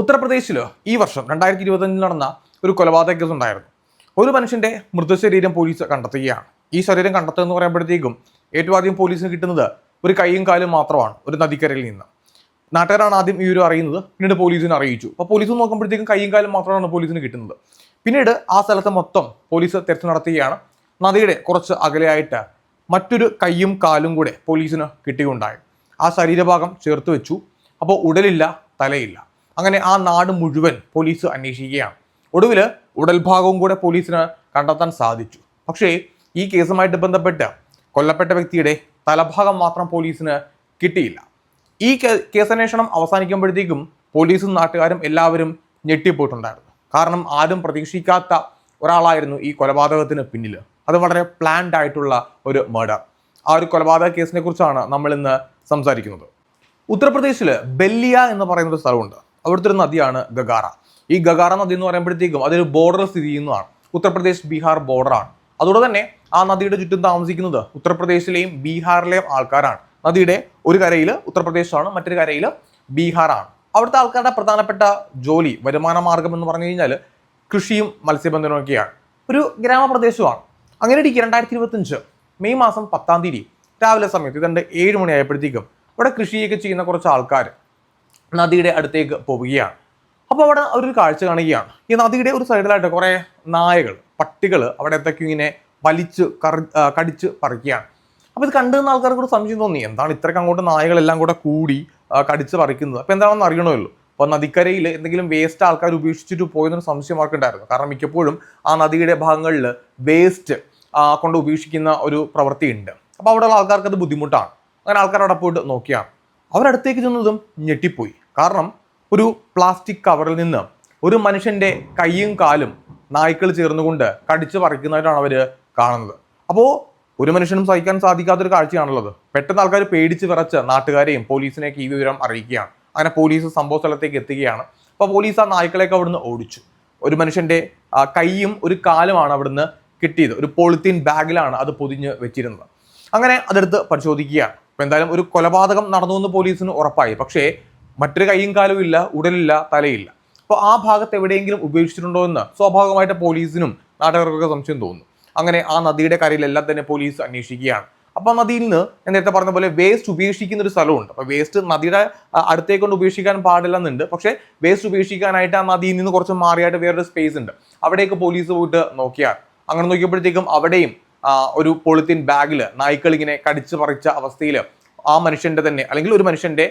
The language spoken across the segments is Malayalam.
ഉത്തർപ്രദേശിൽ ഈ വർഷം രണ്ടായിരത്തി ഇരുപത്തഞ്ചിൽ നടന്ന ഒരു കൊലപാതക കേസ് ഉണ്ടായിരുന്നു. ഒരു മനുഷ്യന്റെ മൃതശരീരം പോലീസ് കണ്ടെത്തുകയാണ്. ഈ ശരീരം കണ്ടെത്തുക എന്ന് പറയുമ്പോഴത്തേക്കും ഏറ്റവും ആദ്യം പോലീസിന് കിട്ടുന്നത് ഒരു കൈയും കാലും മാത്രമാണ് ഒരു നദിക്കരയിൽ നിന്ന്. നാട്ടുകാരാണ് ആദ്യം ഈ ഒരു അറിയുന്നത്. പിന്നീട് പോലീസിനെ അറിയിച്ചു. അപ്പോൾ പോലീസ് നോക്കുമ്പോഴത്തേക്കും കൈയും കാലും മാത്രമാണ് പോലീസിന് കിട്ടുന്നത്. പിന്നീട് ആ സ്ഥലത്ത് മൊത്തം പോലീസ് തെരച്ചിൽ നടത്തുകയാണ്. നദിയുടെ കുറച്ച് അകലെയായിട്ട് മറ്റൊരു കൈയും കാലും കൂടെ പോലീസിന് കിട്ടുകയുണ്ടായി. ആ ശരീരഭാഗം ചേർത്ത് വെച്ചു. അപ്പോൾ ഉടലില്ല തലയില്ല. അങ്ങനെ ആ നാട് മുഴുവൻ പോലീസ് അന്വേഷിക്കുകയാണ്. ഒടുവിൽ ഉടൽഭാഗവും കൂടെ പോലീസിന് കണ്ടെത്താൻ സാധിച്ചു. പക്ഷേ ഈ കേസുമായിട്ട് ബന്ധപ്പെട്ട് കൊല്ലപ്പെട്ട വ്യക്തിയുടെ തലഭാഗം മാത്രം പോലീസിന് കിട്ടിയില്ല. ഈ കേസന്വേഷണം അവസാനിക്കുമ്പോഴത്തേക്കും പോലീസും നാട്ടുകാരും എല്ലാവരും ഞെട്ടിപ്പോയിട്ടുണ്ടായിരുന്നു. കാരണം ആരും പ്രതീക്ഷിക്കാത്ത ഒരാളായിരുന്നു ഈ കൊലപാതകത്തിന് പിന്നിൽ അത് വളരെ പ്ലാൻഡ് ആയിട്ടുള്ള ഒരു മർഡർ ആ ഒരു കൊലപാതക കേസിനെ കുറിച്ചാണ് നമ്മൾ ഇന്ന് സംസാരിക്കുന്നത്. ഉത്തർപ്രദേശിൽ ബെല്ലിയ എന്ന് പറയുന്ന ഒരു സ്ഥലമുണ്ട്. അവിടുത്തെ ഒരു നദിയാണ് ഗഗാറ. ഈ ഗഗാറ നദി എന്ന് പറയുമ്പോഴത്തേക്കും അതൊരു ബോർഡർ സ്ഥിതി ചെയ്യുന്നതാണ്. ഉത്തർപ്രദേശ് ബീഹാർ ബോർഡറാണ് അതുകൊണ്ട് തന്നെ ആ നദിയുടെ ചുറ്റും താമസിക്കുന്നത് ഉത്തർപ്രദേശിലെയും ബീഹാറിലെയും ആൾക്കാരാണ്. നദിയുടെ ഒരു കരയിൽ ഉത്തർപ്രദേശാണ് മറ്റൊരു കരയിൽ ബീഹാറാണ്. അവിടുത്തെ ആൾക്കാരുടെ പ്രധാനപ്പെട്ട ജോലി വരുമാന മാർഗം എന്ന് പറഞ്ഞു കഴിഞ്ഞാൽ കൃഷിയും മത്സ്യബന്ധനവും ഒക്കെയാണ്. ഒരു ഗ്രാമപ്രദേശമാണ്. അങ്ങനെ ഇടിക്കുക രണ്ടായിരത്തി ഇരുപത്തഞ്ച് മെയ് മാസം പത്താം തീയതി രാവിലെ സമയത്ത് ഇതുണ്ട് ഏഴ് മണിയായപ്പോഴത്തേക്കും ഇവിടെ കൃഷിയൊക്കെ ചെയ്യുന്ന കുറച്ച് ആൾക്കാർ നദിയുടെ അടുത്തേക്ക് പോവുകയാണ്. അപ്പോൾ അവിടെ ഒരു കാഴ്ച കാണുകയാണ്. ഈ നദിയുടെ ഒരു സൈഡിലായിട്ട് കുറേ നായകൾ പട്ടികൾ അവിടെ എന്തൊക്കെ ഇങ്ങനെ വലിച്ച് കറി കടിച്ച് പറിക്കുകയാണ്. അപ്പോൾ ഇത് കണ്ടു നിന്ന ആൾക്കാർക്ക് ഒരു സംശയം തോന്നി എന്താണ് ഇത്രയ്ക്ക് അങ്ങോട്ട് നായകളെല്ലാം കൂടെ കൂടി കടിച്ച് പറിക്കുന്നത്? അപ്പോൾ എന്താണെന്ന് അറിയണമല്ലോ. അപ്പോൾ നദിക്കരയിൽ എന്തെങ്കിലും വേസ്റ്റ് ആൾക്കാർ ഉപേക്ഷിച്ചിട്ട് പോയെന്നൊരു സംശയം അവർക്കുണ്ടായിരുന്നു. കാരണം മിക്കപ്പോഴും ആ നദിയുടെ ഭാഗങ്ങളിൽ വേസ്റ്റ് കൊണ്ട് ഉപേക്ഷിക്കുന്ന ഒരു പ്രവൃത്തിയുണ്ട്. അപ്പോൾ അവിടെയുള്ള ആൾക്കാർക്ക് അത് ബുദ്ധിമുട്ടാണ്. അങ്ങനെ ആൾക്കാർ അവിടെ പോയിട്ട് നോക്കിയാണ്. അവരടുത്തേക്ക് ചെന്നതും ഞെട്ടിപ്പോയി. കാരണം ഒരു പ്ലാസ്റ്റിക് കവറിൽ നിന്ന് ഒരു മനുഷ്യന്റെ കൈയും കാലും നായ്ക്കൾ ചേർന്നുകൊണ്ട് കടിച്ചു പറിക്കുന്നതായിട്ടാണ് അവർ കാണുന്നത്. അപ്പോൾ ഒരു മനുഷ്യനും സഹിക്കാൻ സാധിക്കാത്തൊരു കാഴ്ചയാണുള്ളത്. പെട്ടെന്ന് ആൾക്കാർ പേടിച്ച് വിറച്ച് നാട്ടുകാരെയും പോലീസിനെയൊക്കെ ഈ വിവരം അറിയിക്കുകയാണ്. അങ്ങനെ പോലീസ് സംഭവ സ്ഥലത്തേക്ക് എത്തുകയാണ്. അപ്പോൾ പോലീസ് ആ നായ്ക്കളെയൊക്കെ അവിടുന്ന് ഓടിച്ചു. ഒരു മനുഷ്യന്റെ കൈയും ഒരു കാലുമാണ് അവിടുന്ന് കിട്ടിയത്. ഒരു പോളിത്തീൻ ബാഗിലാണ് അത് പൊതിഞ്ഞ് വെച്ചിരുന്നത്. അങ്ങനെ അതെടുത്ത് പരിശോധിക്കുകയാണ്. എന്തായാലും ഒരു കൊലപാതകം നടന്നു എന്ന് പോലീസിന് ഉറപ്പായി. പക്ഷേ മറ്റൊരു കൈയും കാലും ഇല്ല ഉടലില്ല തലയില്ല. അപ്പോൾ ആ ഭാഗത്ത് എവിടെയെങ്കിലും ഉപേക്ഷിച്ചിട്ടുണ്ടോ എന്ന് സ്വാഭാവികമായിട്ട് പോലീസിനും നാട്ടുകാർക്കൊക്കെ സംശയം തോന്നുന്നു അങ്ങനെ ആ നദിയുടെ കരയിലെല്ലാം തന്നെ പോലീസ് അന്വേഷിക്കുകയാണ്. അപ്പോൾ നദിയിൽ നിന്ന് ഞാൻ നേരത്തെ പറഞ്ഞ പോലെ വേസ്റ്റ് ഉപേക്ഷിക്കുന്ന ഒരു സ്ഥലമുണ്ട്. അപ്പോൾ വേസ്റ്റ് നദിയുടെ അടുത്തേക്ക് കൊണ്ട് ഉപേക്ഷിക്കാൻ പാടില്ലെന്നുണ്ട്. പക്ഷേ വേസ്റ്റ് ഉപേക്ഷിക്കാനായിട്ട് ആ നദിയിൽ നിന്ന് കുറച്ച് മാറിയായിട്ട് വേറൊരു സ്പേസ് ഉണ്ട്. അവിടേക്ക് പോലീസ് പോയിട്ട് നോക്കിയാൽ. അങ്ങനെ നോക്കിയപ്പോഴത്തേക്കും അവിടെയും ഒരു പൊളിത്തീൻ ബാഗിൽ നായ്ക്കൾ ഇങ്ങനെ കടിച്ചു പറിച്ച അവസ്ഥയിൽ ആ മനുഷ്യന്റെ തന്നെ അല്ലെങ്കിൽ ഒരു മനുഷ്യന്റെ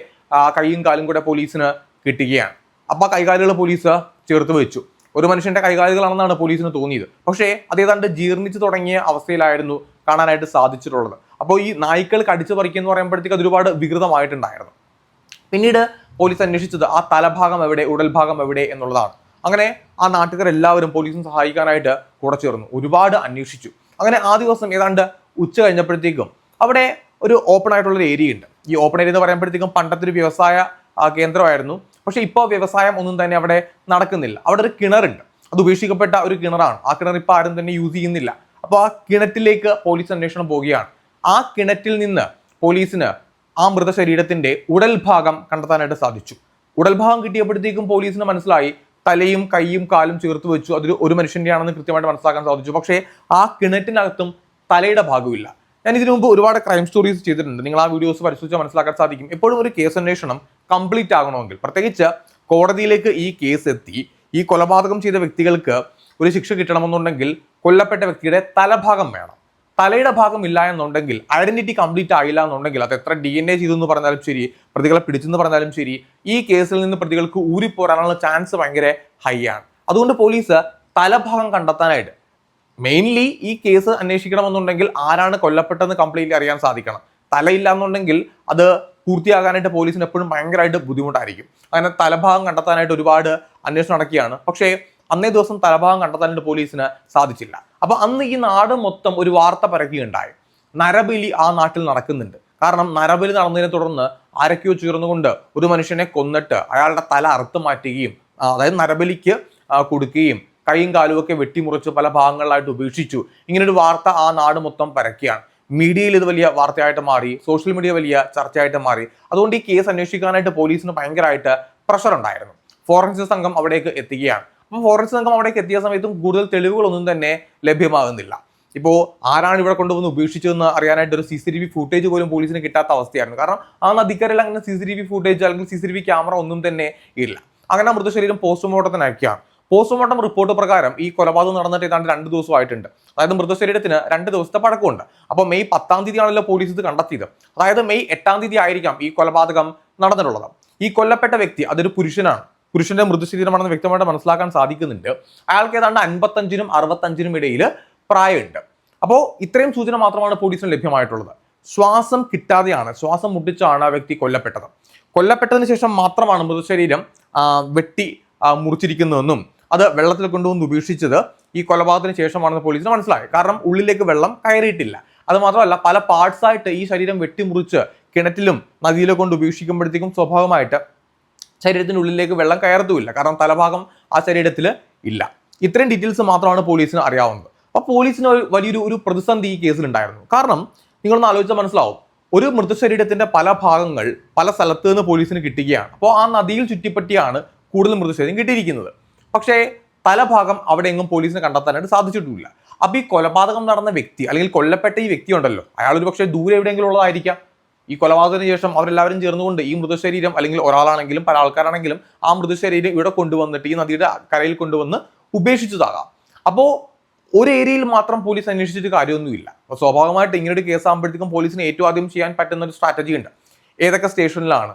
കൈയും കാലും കൂടെ പോലീസിന് കിട്ടുകയാണ്. അപ്പോൾ ആ കൈകാലുകൾ പോലീസ് ചേർത്ത് വെച്ചു. ഒരു മനുഷ്യന്റെ കൈകാലുകളാണെന്നാണ് പോലീസിന് തോന്നിയത്. പക്ഷേ അതേതാണ്ട് ജീർണിച്ചു തുടങ്ങിയ അവസ്ഥയിലായിരുന്നു കാണാനായിട്ട് സാധിച്ചിട്ടുള്ളത്. അപ്പോൾ ഈ നായ്ക്കൾ കടിച്ചു എന്ന് പറയുമ്പോഴത്തേക്ക് അതൊരുപാട് വികൃതമായിട്ടുണ്ടായിരുന്നു. പിന്നീട് പോലീസ് അന്വേഷിച്ചത് ആ തലഭാഗം എവിടെ ഉടൽഭാഗം എവിടെ എന്നുള്ളതാണ്. അങ്ങനെ ആ നാട്ടുകാരെല്ലാവരും പോലീസിനെ സഹായിക്കാനായിട്ട് കൂടെ ചേർന്നു. ഒരുപാട് അന്വേഷിച്ചു. അങ്ങനെ ആ ദിവസം ഏതാണ്ട് ഉച്ച കഴിഞ്ഞപ്പോഴത്തേക്കും അവിടെ ഒരു ഓപ്പൺ ആയിട്ടുള്ള ഒരു ഏരിയ ഉണ്ട്. ഈ ഓപ്പൺ ഏരിയ എന്ന് പറയുമ്പോഴത്തേക്കും പണ്ടത്തെ ഒരു വ്യവസായ കേന്ദ്രമായിരുന്നു. പക്ഷെ ഇപ്പോൾ വ്യവസായം ഒന്നും തന്നെ അവിടെ നടക്കുന്നില്ല. അവിടെ ഒരു കിണറുണ്ട്. അത് ഉപേക്ഷിക്കപ്പെട്ട ഒരു കിണറാണ്. ആ കിണർ ഇപ്പോൾ ആരും തന്നെ യൂസ് ചെയ്യുന്നില്ല. അപ്പോൾ ആ കിണറ്റിലേക്ക് പോലീസ് അന്വേഷണം പോവുകയാണ്. ആ കിണറ്റിൽ നിന്ന് പോലീസിന് ആ മൃതശരീരത്തിന്റെ ഉടൽ ഭാഗം കണ്ടെത്താനായിട്ട് സാധിച്ചു. ഉടൽഭാഗം കിട്ടിയപ്പോഴത്തേക്കും പോലീസിന് മനസ്സിലായി തലയും കൈയും കാലും ചേർത്ത് വെച്ചു. അതിൽ ഒരു മനുഷ്യന്റെയാണെന്ന് കൃത്യമായിട്ട് മനസ്സിലാക്കാൻ സാധിച്ചു. പക്ഷേ ആ കിണറ്റിനകത്തും തലയുടെ ഭാഗമില്ല ഞാൻ ഇതിനു മുമ്പ് ഒരുപാട് ക്രൈം സ്റ്റോറീസ് ചെയ്തിട്ടുണ്ട്. നിങ്ങൾ ആ വീഡിയോസ് പരിശോധിച്ചാൽ മനസ്സിലാക്കാൻ സാധിക്കും. എപ്പോഴും ഒരു കേസ് അന്വേഷണം കംപ്ലീറ്റ് ആകണമെങ്കിൽ. പ്രത്യേകിച്ച് കോടതിയിലേക്ക് ഈ കേസ് എത്തി ഈ കൊലപാതകം ചെയ്ത വ്യക്തികൾക്ക് ഒരു ശിക്ഷ കിട്ടണമെന്നുണ്ടെങ്കിൽ കൊല്ലപ്പെട്ട വ്യക്തിയുടെ തലഭാഗം വേണം. തലയുടെ ഭാഗം ഇല്ല എന്നുണ്ടെങ്കിൽ ഐഡന്റിറ്റി കംപ്ലീറ്റ് ആയില്ല എന്നുണ്ടെങ്കിൽ അത് എത്ര ഡി എൻ എ ചെയ്തെന്ന് പറഞ്ഞാലും ശരി പ്രതികളെ പിടിച്ചെന്ന് പറഞ്ഞാലും ശരി ഈ കേസിൽ നിന്ന് പ്രതികൾക്ക് ഊരിപ്പോരാനുള്ള ചാൻസ് ഭയങ്കര ഹൈ ആണ്. അതുകൊണ്ട് പോലീസ് തലഭാഗം കണ്ടെത്താനായിട്ട് മെയിൻലി ഈ കേസ് അന്വേഷിക്കണമെന്നുണ്ടെങ്കിൽ ആരാണ് കൊല്ലപ്പെട്ടതെന്ന് കംപ്ലീറ്റ്ലി അറിയാൻ സാധിക്കണം. തലയില്ല എന്നുണ്ടെങ്കിൽ അത് പൂർത്തിയാകാനായിട്ട് പോലീസിന് എപ്പോഴും ഭയങ്കരമായിട്ട് ബുദ്ധിമുട്ടായിരിക്കും. അങ്ങനെ തലഭാഗം കണ്ടെത്താനായിട്ട് ഒരുപാട് അന്വേഷണം നടക്കുകയാണ്. പക്ഷേ അന്നേ ദിവസം തലഭാഗം കണ്ടെത്താനായിട്ട് പോലീസിന് സാധിച്ചില്ല. അപ്പൊ അന്ന് ഈ നാട് മൊത്തം ഒരു വാർത്ത പരക്കുകയുണ്ടായി. നരബലി ആ നാട്ടിൽ നടക്കുന്നുണ്ട്. കാരണം നരബലി നടന്നതിനെ തുടർന്ന് ആരൊക്കെയോ ചേർന്നുകൊണ്ട് ഒരു മനുഷ്യനെ കൊന്നിട്ട് അയാളുടെ തല അറുത്ത് മാറ്റുകയും അതായത് നരബലിക്ക് കൊടുക്കുകയും കൈയും കാലും ഒക്കെ വെട്ടിമുറിച്ച് പല ഭാഗങ്ങളിലായിട്ട് ഉപേക്ഷിച്ചു. ഇങ്ങനൊരു വാർത്ത ആ നാട് മൊത്തം പരക്കുകയാണ്. മീഡിയയിൽ ഇത് വലിയ വാർത്തയായിട്ട് മാറി സോഷ്യൽ മീഡിയ വലിയ ചർച്ചയായിട്ട് മാറി. അതുകൊണ്ട് ഈ കേസ് അന്വേഷിക്കാനായിട്ട് പോലീസിന് ഭയങ്കരമായിട്ട് പ്രഷർ ഉണ്ടായിരുന്നു. ഫോറൻസിക് സംഘം അവിടേക്ക് എത്തുകയാണ്. അപ്പോൾ ഫോറൻസിക് സംഘം അവിടേക്ക് എത്തിയ സമയത്തും കൂടുതൽ തെളിവുകളൊന്നും തന്നെ ലഭ്യമാകുന്നില്ല. ഇപ്പോൾ ആരാണ് ഇവിടെ കൊണ്ടുവന്ന് ഉപേക്ഷിച്ചതെന്ന് അറിയാനായിട്ട് ഒരു C C T V footage പോലും പോലീസിന് കിട്ടാത്ത അവസ്ഥയായിരുന്നു. കാരണം ആ നദിക്കരയിൽ അങ്ങനെ C C T V footage അല്ലെങ്കിൽ C C T V camera ഒന്നും തന്നെ ഇല്ല. അങ്ങനെ മൃതശരീരം പോസ്റ്റ്മോർട്ടത്തിന് അയക്കുകയാണ് പോസ്റ്റ്മോർട്ടം റിപ്പോർട്ട് പ്രകാരം ഈ കൊലപാതകം നടന്നിട്ട് ഏതാണ്ട് രണ്ട് ദിവസമായിട്ടുണ്ട്. അതായത് മൃതശരീരത്തിന് രണ്ട് ദിവസത്തെ പഴക്കമുണ്ട്. അപ്പോൾ മെയ് പത്താം തീയതി ആണല്ലോ പോലീസ് ഇത് കണ്ടെത്തിയത്. അതായത് മെയ് എട്ടാം തീയതി ആയിരിക്കാം ഈ കൊലപാതകം നടന്നിട്ടുള്ളത്. ഈ കൊല്ലപ്പെട്ട വ്യക്തി അതൊരു പുരുഷനാണ്. പുരുഷന്റെ മൃദുശരീരമാണെന്ന് വ്യക്തമായിട്ട് മനസ്സിലാക്കാൻ സാധിക്കുന്നുണ്ട്. അയാൾക്ക് ഏതാണ്ട് അൻപത്തഞ്ചിനും അറുപത്തഞ്ചിനും ഇടയിൽ പ്രായമുണ്ട്. അപ്പോൾ ഇത്രയും സൂചന മാത്രമാണ് പോലീസിന് ലഭ്യമായിട്ടുള്ളത്. ശ്വാസം കിട്ടാതെയാണ് ശ്വാസം മുട്ടിച്ചാണ് ആ വ്യക്തി കൊല്ലപ്പെട്ടത്. കൊല്ലപ്പെട്ടതിന് ശേഷം മാത്രമാണ് മൃതശരീരം വെട്ടി മുറിച്ചിരിക്കുന്നതെന്നും അത് വെള്ളത്തിൽ കൊണ്ടുവന്ന് ഉപേക്ഷിച്ചത് ഈ കൊലപാതകത്തിന് ശേഷമാണെന്ന് പോലീസിന് മനസ്സിലായി. കാരണം ഉള്ളിലേക്ക് വെള്ളം കയറിയിട്ടില്ല. അത് മാത്രമല്ല പല പാർട്സായിട്ട് ഈ ശരീരം വെട്ടിമുറിച്ച് കിണറ്റിലും നദിയിലെ കൊണ്ട് ഉപേക്ഷിക്കുമ്പോഴത്തേക്കും സ്വാഭാവികമായിട്ട് ശരീരത്തിനുള്ളിലേക്ക് വെള്ളം കയറത്തുമില്ല. കാരണം തലഭാഗം ആ ശരീരത്തിൽ ഇല്ല. ഇത്രയും ഡീറ്റെയിൽസ് മാത്രമാണ് പോലീസിന് അറിയാവുന്നത്. അപ്പോൾ പോലീസിന് വലിയൊരു ഒരു പ്രതിസന്ധി ഈ കേസിലുണ്ടായിരുന്നു കാരണം നിങ്ങളൊന്ന് ആലോചിച്ചാൽ മനസ്സിലാവും. ഒരു മൃതശരീരത്തിന്റെ പല ഭാഗങ്ങൾ പല സ്ഥലത്ത് നിന്ന് പോലീസിന് കിട്ടുകയാണ്. അപ്പോൾ ആ നദിയിൽ ചുറ്റിപ്പറ്റിയാണ് കൂടുതൽ മൃതശരീരം കിട്ടിയിരിക്കുന്നത്. പക്ഷേ തലഭാഗം അവിടെ എങ്ങും പോലീസിനെ കണ്ടെത്താനായിട്ട് സാധിച്ചിട്ടുമില്ല അപ്പോൾ ഈ കൊലപാതകം നടന്ന വ്യക്തി അല്ലെങ്കിൽ കൊല്ലപ്പെട്ട ഈ വ്യക്തി ഉണ്ടല്ലോ. അയാൾ പക്ഷേ ദൂരെ എവിടെയെങ്കിലും ഉള്ളതായിരിക്കാം. ഈ കൊലപാതകത്തിന് ശേഷം അവരെല്ലാവരും ചേർന്നുകൊണ്ട് ഈ മൃതശരീരം അല്ലെങ്കിൽ ഒരാളാണെങ്കിലും പല ആൾക്കാരാണെങ്കിലും ആ മൃതശരീരം ഇവിടെ കൊണ്ടുവന്നിട്ട് ഈ നദിയുടെ കരയിൽ കൊണ്ടുവന്ന് ഉപേക്ഷിച്ചതാകാം. അപ്പോൾ ഒരു ഏരിയയിൽ മാത്രം പോലീസ് അന്വേഷിച്ചിട്ട് കാര്യമൊന്നുമില്ല. അപ്പോൾ സ്വാഭാവികമായിട്ട് ഇങ്ങനെ കേസ് ആകുമ്പോഴത്തേക്കും പോലീസിന് ഏറ്റവും ആദ്യം ചെയ്യാൻ പറ്റുന്ന ഒരു സ്ട്രാറ്റജി ഉണ്ട്. ഏതൊക്കെ സ്റ്റേഷനിലാണ്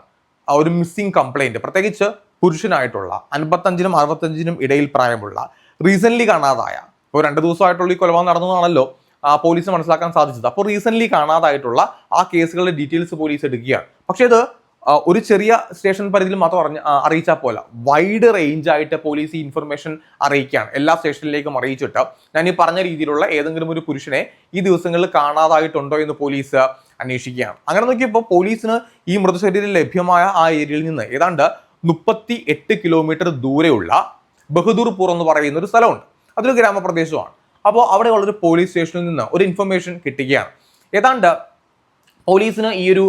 ആ ഒരു മിസ്സിംഗ് കംപ്ലൈന്റ് പ്രത്യേകിച്ച് പുരുഷനായിട്ടുള്ള അൻപത്തഞ്ചിനും അറുപത്തഞ്ചിനും ഇടയിൽ പ്രായമുള്ള റീസെന്റ്ലി കാണാതായ ഇപ്പോൾ രണ്ട് ദിവസമായിട്ടുള്ള ഈ കൊലപാതകം നടന്നതാണല്ലോ. പോലീസിന് മനസ്സിലാക്കാൻ സാധിച്ചത്. അപ്പോൾ റീസെന്റ് കാണാതായിട്ടുള്ള ആ കേസുകളുടെ ഡീറ്റെയിൽസ് പോലീസ് എടുക്കുകയാണ്. പക്ഷേ ഇത് ഒരു ചെറിയ സ്റ്റേഷൻ പരിധിയിൽ മാത്രം അറിഞ്ഞ അറിയിച്ചാൽ പോലെ വൈഡ് റേഞ്ച് ആയിട്ട് പോലീസ് ഈ ഇൻഫർമേഷൻ അറിയിക്കുകയാണ്. എല്ലാ സ്റ്റേഷനിലേക്കും അറിയിച്ചിട്ട്. ഞാൻ ഈ പറഞ്ഞ രീതിയിലുള്ള ഏതെങ്കിലും ഒരു പുരുഷനെ ഈ ദിവസങ്ങളിൽ കാണാതായിട്ടുണ്ടോ എന്ന് പോലീസ് അന്വേഷിക്കുകയാണ്. അങ്ങനെ നോക്കിയപ്പോൾ പോലീസിന് ഈ മൃതശരീരം ലഭ്യമായ ആ ഏരിയയിൽ നിന്ന് ഏതാണ്ട് മുപ്പത്തി കിലോമീറ്റർ ദൂരെയുള്ള ബഹദൂർപൂർ എന്ന് പറയുന്ന ഒരു സ്ഥലമുണ്ട്. അതൊരു ഗ്രാമപ്രദേശമാണ്. അപ്പോൾ അവിടെയുള്ള ഒരു പോലീസ് സ്റ്റേഷനിൽ നിന്ന് ഒരു ഇൻഫർമേഷൻ കിട്ടുകയാണ്. ഏതാണ്ട് പോലീസിന് ഈ ഒരു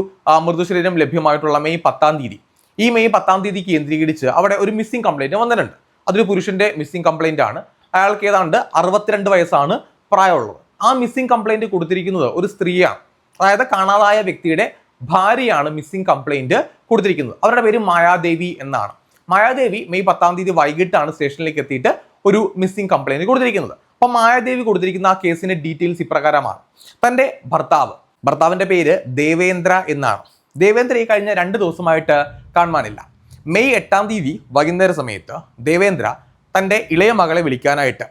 മൃതശരീരം ലഭ്യമായിട്ടുള്ള മെയ് പത്താം തീയതി. ഈ മെയ് പത്താം തീയതി കേന്ദ്രീകരിച്ച് അവിടെ ഒരു മിസ്സിംഗ് കംപ്ലൈന്റ് വന്നിട്ടുണ്ട്. അതൊരു പുരുഷന്റെ മിസ്സിംഗ് കംപ്ലൈന്റ് ആണ്. അയാൾക്ക് ഏതാണ്ട് അറുപത്തിരണ്ട് വയസ്സാണ് പ്രായമുള്ളത്. ആ മിസ്സിംഗ് കംപ്ലൈന്റ് കൊടുത്തിരിക്കുന്നത് ഒരു സ്ത്രീയാണ്. അതായത് കാണാതായ വ്യക്തിയുടെ ഭാര്യയാണ് മിസ്സിംഗ് കംപ്ലൈന്റ് കൊടുത്തിരിക്കുന്നത്. അവരുടെ പേര് മായാദേവി എന്നാണ്. മായാദേവി മെയ് പത്താം തീയതി വൈകിട്ടാണ് സ്റ്റേഷനിലേക്ക് എത്തിയിട്ട് ഒരു മിസ്സിംഗ് കംപ്ലൈന്റ് കൊടുത്തിരിക്കുന്നത്. അപ്പൊ മായാദേവി കൊടുത്തിരിക്കുന്ന ആ കേസിന്റെ ഡീറ്റെയിൽസ് ഇപ്രകാരമാണ്. തന്റെ ഭർത്താവ് ഭർത്താവിന്റെ പേര് ദേവേന്ദ്ര എന്നാണ്. ദേവേന്ദ്ര ഈ കഴിഞ്ഞ രണ്ട് ദിവസമായിട്ട് കാണുവാനില്ല. മെയ് എട്ടാം തീയതി വൈകുന്നേര സമയത്ത് ദേവേന്ദ്ര തന്റെ ഇളയ മകളെ വിളിക്കാനായിട്ട്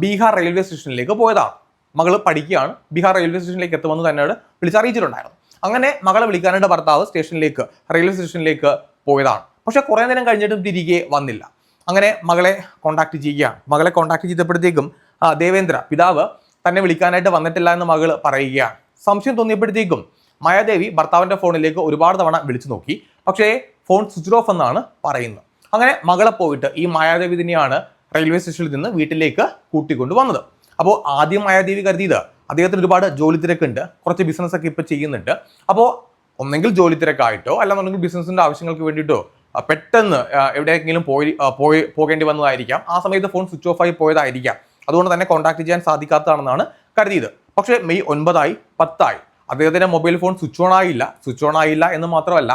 ബീഹാർ റെയിൽവേ സ്റ്റേഷനിലേക്ക് പോയതാണ്. മകൾ പഠിക്കുകയാണ്. ബീഹാർ റെയിൽവേ സ്റ്റേഷനിലേക്ക് എത്തുമെന്ന് തന്നോട് വിളിച്ചറിയിച്ചിട്ടുണ്ടായിരുന്നു. അങ്ങനെ മകളെ വിളിക്കാനായിട്ട് ഭർത്താവ് സ്റ്റേഷനിലേക്ക് റെയിൽവേ സ്റ്റേഷനിലേക്ക് പോയതാണ്. പക്ഷേ കുറേ നേരം കഴിഞ്ഞിട്ടും തിരികെ വന്നില്ല. അങ്ങനെ മകളെ കോണ്ടാക്ട് ചെയ്യുകയാണ്. മകളെ കോണ്ടാക്ട് ചെയ്തപ്പോഴത്തേക്കും ആ, ദേവേന്ദ്ര പിതാവ് തന്നെ വിളിക്കാനായിട്ട് വന്നിട്ടില്ല എന്ന് മകൾ പറയുകയാണ്. സംശയം തോന്നിയപ്പോഴത്തേക്കും മായാദേവി ഭർത്താവിന്റെ ഫോണിലേക്ക് ഒരുപാട് തവണ വിളിച്ചു നോക്കി. പക്ഷേ ഫോൺ സ്വിച്ച് ഓഫ് എന്നാണ് പറയുന്നത്. അങ്ങനെ മകളെ പോയിട്ട് ഈ മായാദേവി തന്നെയാണ് റെയിൽവേ സ്റ്റേഷനിൽ നിന്ന് വീട്ടിലേക്ക് കൂട്ടിക്കൊണ്ട് വന്നത്. അപ്പോൾ ആദ്യം മായാദേവി കരുതിയത് അദ്ദേഹത്തിന് ഒരുപാട് ജോലി തിരക്കുണ്ട് കുറച്ച് ബിസിനസ് ഒക്കെ ഇപ്പോൾ ചെയ്യുന്നുണ്ട്. അപ്പോൾ ഒന്നെങ്കിൽ ജോലി തിരക്കായിട്ടോ അല്ലാന്നുണ്ടെങ്കിൽ ബിസിനസിന്റെ ആവശ്യങ്ങൾക്ക് വേണ്ടിയിട്ടോ പെട്ടെന്ന് എവിടെയെങ്കിലും പോയി പോയി പോകേണ്ടി വന്നതായിരിക്കാം. ആ സമയത്ത് ഫോൺ സ്വിച്ച് ഓഫ് ആയി പോയതായിരിക്കാം. അതുകൊണ്ട് തന്നെ കോൺടാക്ട് ചെയ്യാൻ സാധിക്കാത്തതാണെന്നാണ് കരുതിയത്. പക്ഷേ മെയ് ഒൻപതായി പത്തായി. അദ്ദേഹത്തിന്റെ മൊബൈൽ ഫോൺ സ്വിച്ച് ഓൺ ആയില്ല. സ്വിച്ച് ഓൺ ആയില്ല എന്ന് മാത്രമല്ല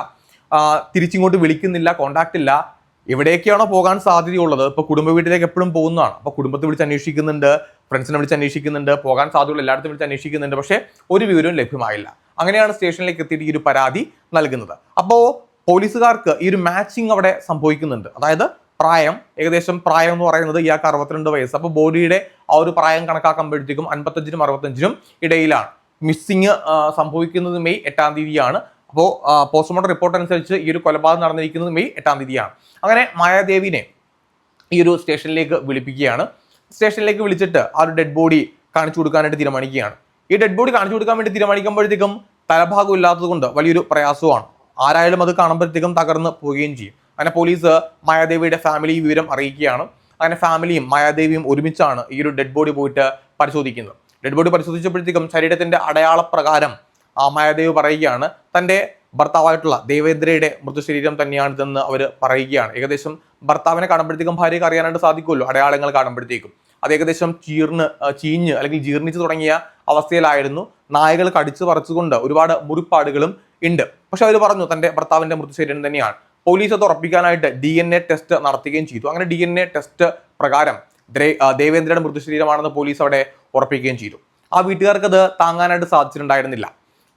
തിരിച്ചിങ്ങോട്ട് വിളിക്കുന്നില്ല കോൺടാക്ട് ഇല്ല. എവിടേക്കാണോ പോകാൻ സാധ്യതയുള്ളത്. ഇപ്പോൾ കുടുംബ വീട്ടിലേക്ക് എപ്പോഴും പോകുന്നതാണ്. അപ്പോൾ കുടുംബത്തെ വിളിച്ച് അന്വേഷിക്കുന്നുണ്ട് ഫ്രണ്ട്സിനെ വിളിച്ച് അന്വേഷിക്കുന്നുണ്ട് പോകാൻ സാധ്യതയുള്ള എല്ലായിടത്തും വിളിച്ച് അന്വേഷിക്കുന്നുണ്ട്. പക്ഷേ ഒരു വിവരവും ലഭ്യമായില്ല. അങ്ങനെയാണ് സ്റ്റേഷനിലേക്ക് എത്തിയിട്ട് ഈ ഒരു പരാതി നൽകുന്നത്. അപ്പോൾ പോലീസുകാർക്ക് ഈ ഒരു മാച്ചിങ് അവിടെ സംഭവിക്കുന്നുണ്ട്. അതായത് പ്രായം ഏകദേശം പ്രായം എന്ന് പറയുന്നത് ഇയാൾക്ക് അറുപത്തിരണ്ട് വയസ്സ്. അപ്പോൾ ബോഡിയുടെ ആ ഒരു പ്രായം കണക്കാക്കുമ്പോഴത്തേക്കും അൻപത്തഞ്ചിനും അറുപത്തഞ്ചിനും ഇടയിലാണ്. മിസ്സിങ് സംഭവിക്കുന്നത് മെയ് എട്ടാം തീയതിയാണ്. അപ്പോൾ പോസ്റ്റ്മോർട്ടം റിപ്പോർട്ട് അനുസരിച്ച് ഈ ഒരു കൊലപാതകം നടന്നിരിക്കുന്നത് മെയ് എട്ടാം തീയതിയാണ്. അങ്ങനെ മായാദേവിനെ ഈ ഒരു സ്റ്റേഷനിലേക്ക് വിളിപ്പിക്കുകയാണ്. സ്റ്റേഷനിലേക്ക് വിളിച്ചിട്ട് ആ ഒരു ഡെഡ് ബോഡി കാണിച്ചു കൊടുക്കാനായിട്ട് തീരുമാനിക്കുകയാണ്. ഈ ഡെഡ് ബോഡി കാണിച്ചു കൊടുക്കാൻ വേണ്ടി തീരുമാനിക്കുമ്പോഴത്തേക്കും തലഭാഗം ഇല്ലാത്തത് കൊണ്ട് വലിയൊരു പ്രയാസമാണ് ആരായാലും അത് കാണുമ്പോഴത്തേക്കും തകർന്ന് പോവുകയും ചെയ്യും. അങ്ങനെ പോലീസ് മായാദേവിയുടെ ഫാമിലി വിവരം അറിയിക്കുകയാണ്. അങ്ങനെ ഫാമിലിയും മായാദേവിയും ഒരുമിച്ചാണ് ഈ ഒരു ഡെഡ് ബോഡി പോയിട്ട് പരിശോധിക്കുന്നത്. ഡെഡ് ബോഡി പരിശോധിച്ചപ്പോഴത്തേക്കും ശരീരത്തിന്റെ അടയാളപ്രകാരം ആ മായാദേവി പറയുകയാണ് തന്റെ ഭർത്താവായിട്ടുള്ള ദേവേന്ദ്രയുടെ മൃതശരീരം തന്നെയാണിതെന്ന് അവർ പറയുകയാണ്. ഏകദേശം ഭർത്താവിനെ കാണുമ്പോഴത്തേക്കും ഭാര്യയ്ക്ക് അറിയാനായിട്ട് സാധിക്കുമല്ലോ അടയാളങ്ങൾ കാണുമ്പോഴത്തേക്കും. അത് ഏകദേശം ചീർന്ന് ചീഞ്ഞ് അല്ലെങ്കിൽ ജീർണിച്ച് തുടങ്ങിയ അവസ്ഥയിലായിരുന്നു. നായകൾ കടിച്ചു പറിച്ചുകൊണ്ട് ഒരുപാട് മുറിപ്പാടുകളും ഉണ്ട്. പക്ഷെ അവർ പറഞ്ഞു തന്റെ ഭർത്താവിന്റെ മൃതശരീരം തന്നെയാണ്. പോലീസ് അത് ഉറപ്പിക്കാനായിട്ട് ഡി എൻ എ ടെസ്റ്റ് നടത്തുകയും ചെയ്തു. അങ്ങനെ ഡി എൻ എ ടെസ്റ്റ് പ്രകാരം ദ്രേ- ദേവേന്ദ്രയുടെ മൃതശരീരമാണെന്ന് പോലീസ് അവിടെ ഉറപ്പിക്കുകയും ചെയ്തു. ആ വീട്ടുകാർക്ക് അത് താങ്ങാനായിട്ട് സാധിച്ചിട്ടുണ്ടായിരുന്നില്ല.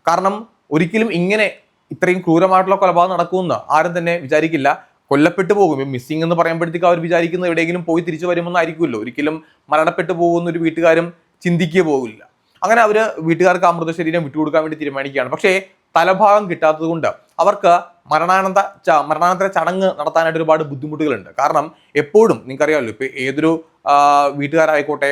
കാരണം ഒരിക്കലും ഇങ്ങനെ ഇത്രയും ക്രൂരമായിട്ടുള്ള കൊലപാതകം നടക്കുമെന്ന് ആരും തന്നെ വിചാരിക്കില്ല. കൊല്ലപ്പെട്ടു പോകും. മിസ്സിംഗ് എന്ന് പറയുമ്പോഴത്തേക്ക് അവർ വിചാരിക്കുന്നത് എവിടെയെങ്കിലും പോയി തിരിച്ചു വരുമെന്നായിരിക്കുമല്ലോ. ഒരിക്കലും മരണപ്പെട്ടു പോകുന്ന ഒരു വീട്ടുകാരും ചിന്തിക്കുക പോകില്ല. അങ്ങനെ അവർ വീട്ടുകാർക്ക് ആ മൃതശരീരം വിട്ടുകൊടുക്കാൻ വേണ്ടി തീരുമാനിക്കുകയാണ്. പക്ഷേ തലഭാഗം കിട്ടാത്തത് കൊണ്ട് അവർക്ക് മരണാനന്ത മരണാനന്തര ചടങ്ങ് നടത്താനായിട്ട് ഒരുപാട് ബുദ്ധിമുട്ടുകളുണ്ട്. കാരണം എപ്പോഴും നിങ്ങൾക്കറിയാമല്ലോ ഇപ്പോൾ ഏതൊരു വീട്ടുകാരായിക്കോട്ടെ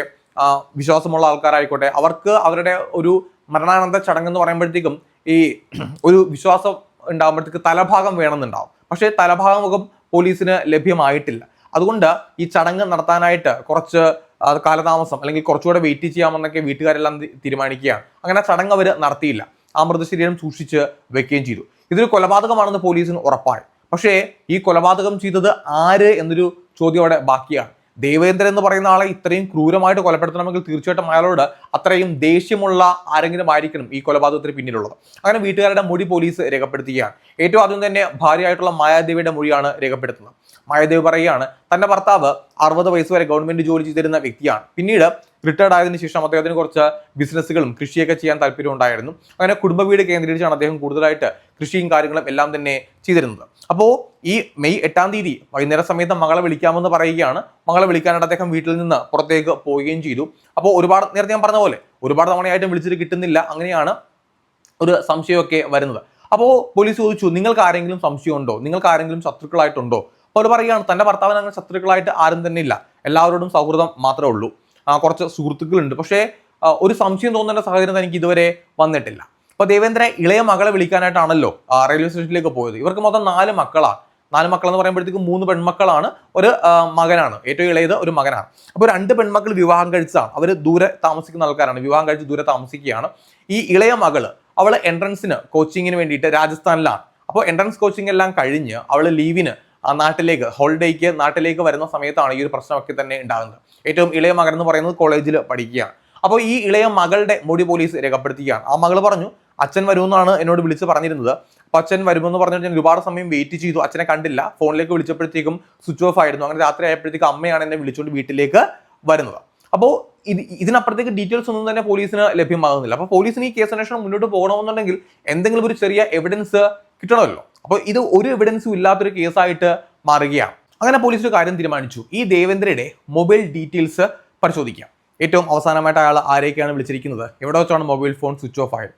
വിശ്വാസമുള്ള ആൾക്കാരായിക്കോട്ടെ അവർക്ക് അവരുടെ ഒരു മരണാനന്തര ചടങ്ങ് എന്ന് പറയുമ്പോഴത്തേക്കും ഈ ഒരു വിശ്വാസം ഉണ്ടാകുമ്പോഴത്തേക്ക് തലഭാഗം വേണമെന്നുണ്ടാവും. പക്ഷേ തലഭാഗമൊക്കെ പോലീസിന് ലഭ്യമായിട്ടില്ല. അതുകൊണ്ട് ഈ ചടങ്ങ് നടത്താനായിട്ട് കുറച്ച് കാലതാമസം അല്ലെങ്കിൽ കുറച്ചുകൂടെ വെയിറ്റ് ചെയ്യാമെന്നൊക്കെ വീട്ടുകാരെല്ലാം തീരുമാനിക്കുകയാണ്. അങ്ങനെ ചടങ്ങ് അവർ നടത്തിയില്ല. ആ സൂക്ഷിച്ച് വെക്കുകയും ചെയ്തു. ഇതൊരു കൊലപാതകമാണെന്ന് പോലീസിന് ഉറപ്പാണ്. പക്ഷേ ഈ കൊലപാതകം ചെയ്തത് ആര് എന്നൊരു ചോദ്യം അവിടെ ബാക്കിയാണ്. ദേവേന്ദ്രൻ എന്ന് പറയുന്ന ആളെ ഇത്രയും ക്രൂരമായിട്ട് കൊലപ്പെടുത്തണമെങ്കിൽ തീർച്ചയായിട്ടും അയാളോട് അത്രയും ദേഷ്യമുള്ള ആരെങ്കിലും ആയിരിക്കണം ഈ കൊലപാതകത്തിന് പിന്നിലുള്ളത്. അങ്ങനെ വീട്ടുകാരുടെ മൊഴി പോലീസ് രേഖപ്പെടുത്തുകയാണ്. ഏറ്റവും ആദ്യം തന്നെ ഭാര്യയായിട്ടുള്ള മായാദേവിയുടെ മൊഴിയാണ് രേഖപ്പെടുത്തുന്നത്. മായാദേവി പറയുകയാണ് തന്റെ ഭർത്താവ് അറുപത് വയസ്സ് വരെ ഗവൺമെന്റ് ജോലി ചെയ്തിരുന്ന വ്യക്തിയാണ്. പിന്നീട് റിട്ടയർഡ് ആയതിനു ശേഷം അദ്ദേഹത്തിന് കുറച്ച് ബിസിനസ്സുകളും കൃഷിയൊക്കെ ചെയ്യാൻ താല്പര്യം ഉണ്ടായിരുന്നു. അങ്ങനെ കുടുംബ വീട് കേന്ദ്രീകരിച്ചാണ് അദ്ദേഹം കൂടുതലായിട്ട് കൃഷിയും കാര്യങ്ങളും എല്ലാം തന്നെ ചെയ്തിരുന്നത്. അപ്പോൾ ഈ മെയ് എട്ടാം തീയതി വൈകുന്നേര സമയത്ത് മകളെ വിളിക്കാമെന്ന് പറയുകയാണ്. മകളെ വിളിക്കാനായിട്ട് അദ്ദേഹം വീട്ടിൽ നിന്ന് പുറത്തേക്ക് പോവുകയും ചെയ്തു. അപ്പോൾ ഒരുപാട് നേരത്തെ ഞാൻ പറഞ്ഞ പോലെ ഒരുപാട് തവണയായിട്ടും വിളിച്ചിട്ട് കിട്ടുന്നില്ല. അങ്ങനെയാണ് ഒരു സംശയമൊക്കെ വരുന്നത്. അപ്പോൾ പോലീസ് ചോദിച്ചു നിങ്ങൾക്ക് ആരെങ്കിലും സംശയമുണ്ടോ നിങ്ങൾക്ക് ആരെങ്കിലും ശത്രുക്കളായിട്ടുണ്ടോ? അപ്പോൾ അവർ പറയുകയാണ് തന്റെ ഭർത്താവിന് അങ്ങനെ ശത്രുക്കളായിട്ട് ആരും തന്നെ ഇല്ല. എല്ലാവരോടും സൗഹൃദം മാത്രമേ ഉള്ളൂ. കുറച്ച് സുഹൃത്തുക്കളുണ്ട്. പക്ഷേ ഒരു സംശയം തോന്നേണ്ട സാഹചര്യം എനിക്ക് ഇതുവരെ വന്നിട്ടില്ല. അപ്പോൾ ദേവേന്ദ്ര ഇളയ മകളെ വിളിക്കാനായിട്ടാണല്ലോ റെയിൽവേ സ്റ്റേഷനിലേക്ക് പോയത്. ഇവർക്ക് മൊത്തം നാല് മക്കളാണ് നാല് മക്കൾ എന്ന് പറയുമ്പോഴത്തേക്കും മൂന്ന് പെൺമക്കളാണ്. ഒരു മകനാണ്. ഏറ്റവും ഇളയത് ഒരു മകനാണ്. അപ്പോൾ രണ്ട് പെൺമക്കൾ വിവാഹം കഴിച്ചതാണ്. അവർ ദൂരെ താമസിക്കുന്ന ആൾക്കാരാണ്. വിവാഹം കഴിച്ച് ദൂരെ താമസിക്കുകയാണ്. ഈ ഇളയ മകൾ അവൾ എൻട്രൻസിന് കോച്ചിങ്ങിന് വേണ്ടിയിട്ട് രാജസ്ഥാനിലാണ്. അപ്പോൾ എൻട്രൻസ് കോച്ചിങ് എല്ലാം കഴിഞ്ഞ് അവൾ ലീവിന് നാട്ടിലേക്ക് ഹോളിഡേക്ക് നാട്ടിലേക്ക് വരുന്ന സമയത്താണ് ഈ ഒരു പ്രശ്നമൊക്കെ തന്നെ ഉണ്ടാകുന്നത്. ഏറ്റവും ഇളയ മകൻ എന്ന് പറയുന്നത് കോളേജിൽ പഠിക്കുകയാണ് അപ്പോൾ ഈ ഇളയ മകളുടെ മൊഴി പോലീസ് രേഖപ്പെടുത്തുകയാണ്. ആ മകൾ പറഞ്ഞു അച്ഛൻ വരുമെന്നാണ് എന്നോട് വിളിച്ച് പറഞ്ഞിരുന്നത്. അപ്പോൾ അച്ഛൻ വരുമെന്ന് പറഞ്ഞിട്ട് ഞാൻ ഒരുപാട് സമയം വെയിറ്റ് ചെയ്തു. അച്ഛനെ കണ്ടില്ല. ഫോണിലേക്ക് വിളിച്ചപ്പോഴത്തേക്കും സ്വിച്ച് ഓഫ് ആയിരുന്നു. അങ്ങനെ രാത്രി ആയപ്പോഴത്തേക്കും അമ്മയാണ് എന്നെ വിളിച്ചുകൊണ്ട് വീട്ടിലേക്ക് വരുന്നത്. അപ്പോൾ ഇത് ഇതിനപ്പുറത്തേക്ക് ഡീറ്റെയിൽസ് ഒന്നും തന്നെ പോലീസിന് ലഭ്യമാകുന്നില്ല. അപ്പോൾ പോലീസിന് ഈ കേസ് അന്വേഷണം മുന്നോട്ട് പോകണമെന്നുണ്ടെങ്കിൽ എന്തെങ്കിലും ഒരു ചെറിയ എവിഡൻസ് കിട്ടണമല്ലോ. അപ്പോൾ ഇത് ഒരു എവിഡൻസും ഇല്ലാത്തൊരു കേസായിട്ട് മാറുകയാണ്. അങ്ങനെ പോലീസ് ഒരു കാര്യം തീരുമാനിച്ചു. ഈ ദേവേന്ദ്രയുടെ മൊബൈൽ ഡീറ്റെയിൽസ് പരിശോധിക്കാം. ഏറ്റവും അവസാനമായിട്ട് അയാൾ ആരെയൊക്കെയാണ് വിളിച്ചിരിക്കുന്നത്? എവിടെ വെച്ചാണ് മൊബൈൽ ഫോൺ സ്വിച്ച് ഓഫ് ആയത്?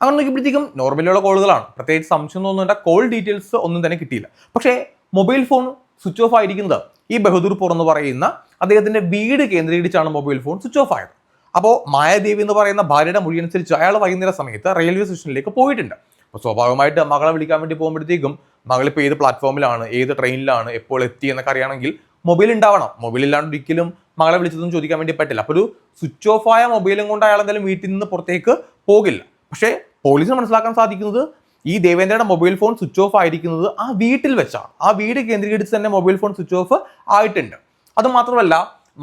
അങ്ങനെ നോക്കിയപ്പോഴത്തേക്കും നോർമലിയുള്ള കോളുകളാണ്. പ്രത്യേകിച്ച് സംശയം തോന്നുന്നുണ്ട്. കോൾ ഡീറ്റെയിൽസ് ഒന്നും തന്നെ കിട്ടിയില്ല. പക്ഷേ മൊബൈൽ ഫോൺ സ്വിച്ച് ഓഫ് ആയിരിക്കുന്നത് ഈ ബഹദൂർപൂർ എന്ന് പറയുന്ന അദ്ദേഹത്തിന്റെ വീട് കേന്ദ്രീകരിച്ചാണ് മൊബൈൽ ഫോൺ സ്വിച്ച് ഓഫ് ആയത്. അപ്പോൾ മായാദേവി എന്ന് പറയുന്ന ഭാര്യയുടെ മൊഴി അനുസരിച്ച് അയാൾ വൈകുന്നേര സമയത്ത് റെയിൽവേ സ്റ്റേഷനിലേക്ക് പോയിട്ടുണ്ട്. അപ്പോൾ സ്വാഭാവികമായിട്ട് മകളെ വിളിക്കാൻ വേണ്ടി പോകുമ്പോഴത്തേക്കും മകളിപ്പോൾ ഏത് പ്ലാറ്റ്ഫോമിലാണ് ഏത് ട്രെയിനിലാണ് എപ്പോൾ എത്തി എന്നൊക്കെ അറിയണമെങ്കിൽ മൊബൈൽ ഉണ്ടാവണം. മൊബൈൽ ഇല്ലാണ്ട് ഒരിക്കലും മകളെ വിളിച്ചതൊന്നും ചോദിക്കാൻ വേണ്ടി പറ്റില്ല. അപ്പോൾ ഒരു സ്വിച്ച് ഓഫ് ആയ മൊബൈലും കൊണ്ട് അയാൾ എന്തായാലും വീട്ടിൽ നിന്ന് പുറത്തേക്ക് പോകില്ല. പക്ഷേ പോലീസിന് മനസ്സിലാക്കാൻ സാധിക്കുന്നത് ഈ ദേവേന്ദ്രയുടെ മൊബൈൽ ഫോൺ സ്വിച്ച് ഓഫ് ആയിരിക്കുന്നത് ആ വീട്ടിൽ വെച്ചാണ്. ആ വീട് കേന്ദ്രീകരിച്ച് തന്നെ മൊബൈൽ ഫോൺ സ്വിച്ച് ഓഫ് ആയിട്ടുണ്ട്. അത് മാത്രമല്ല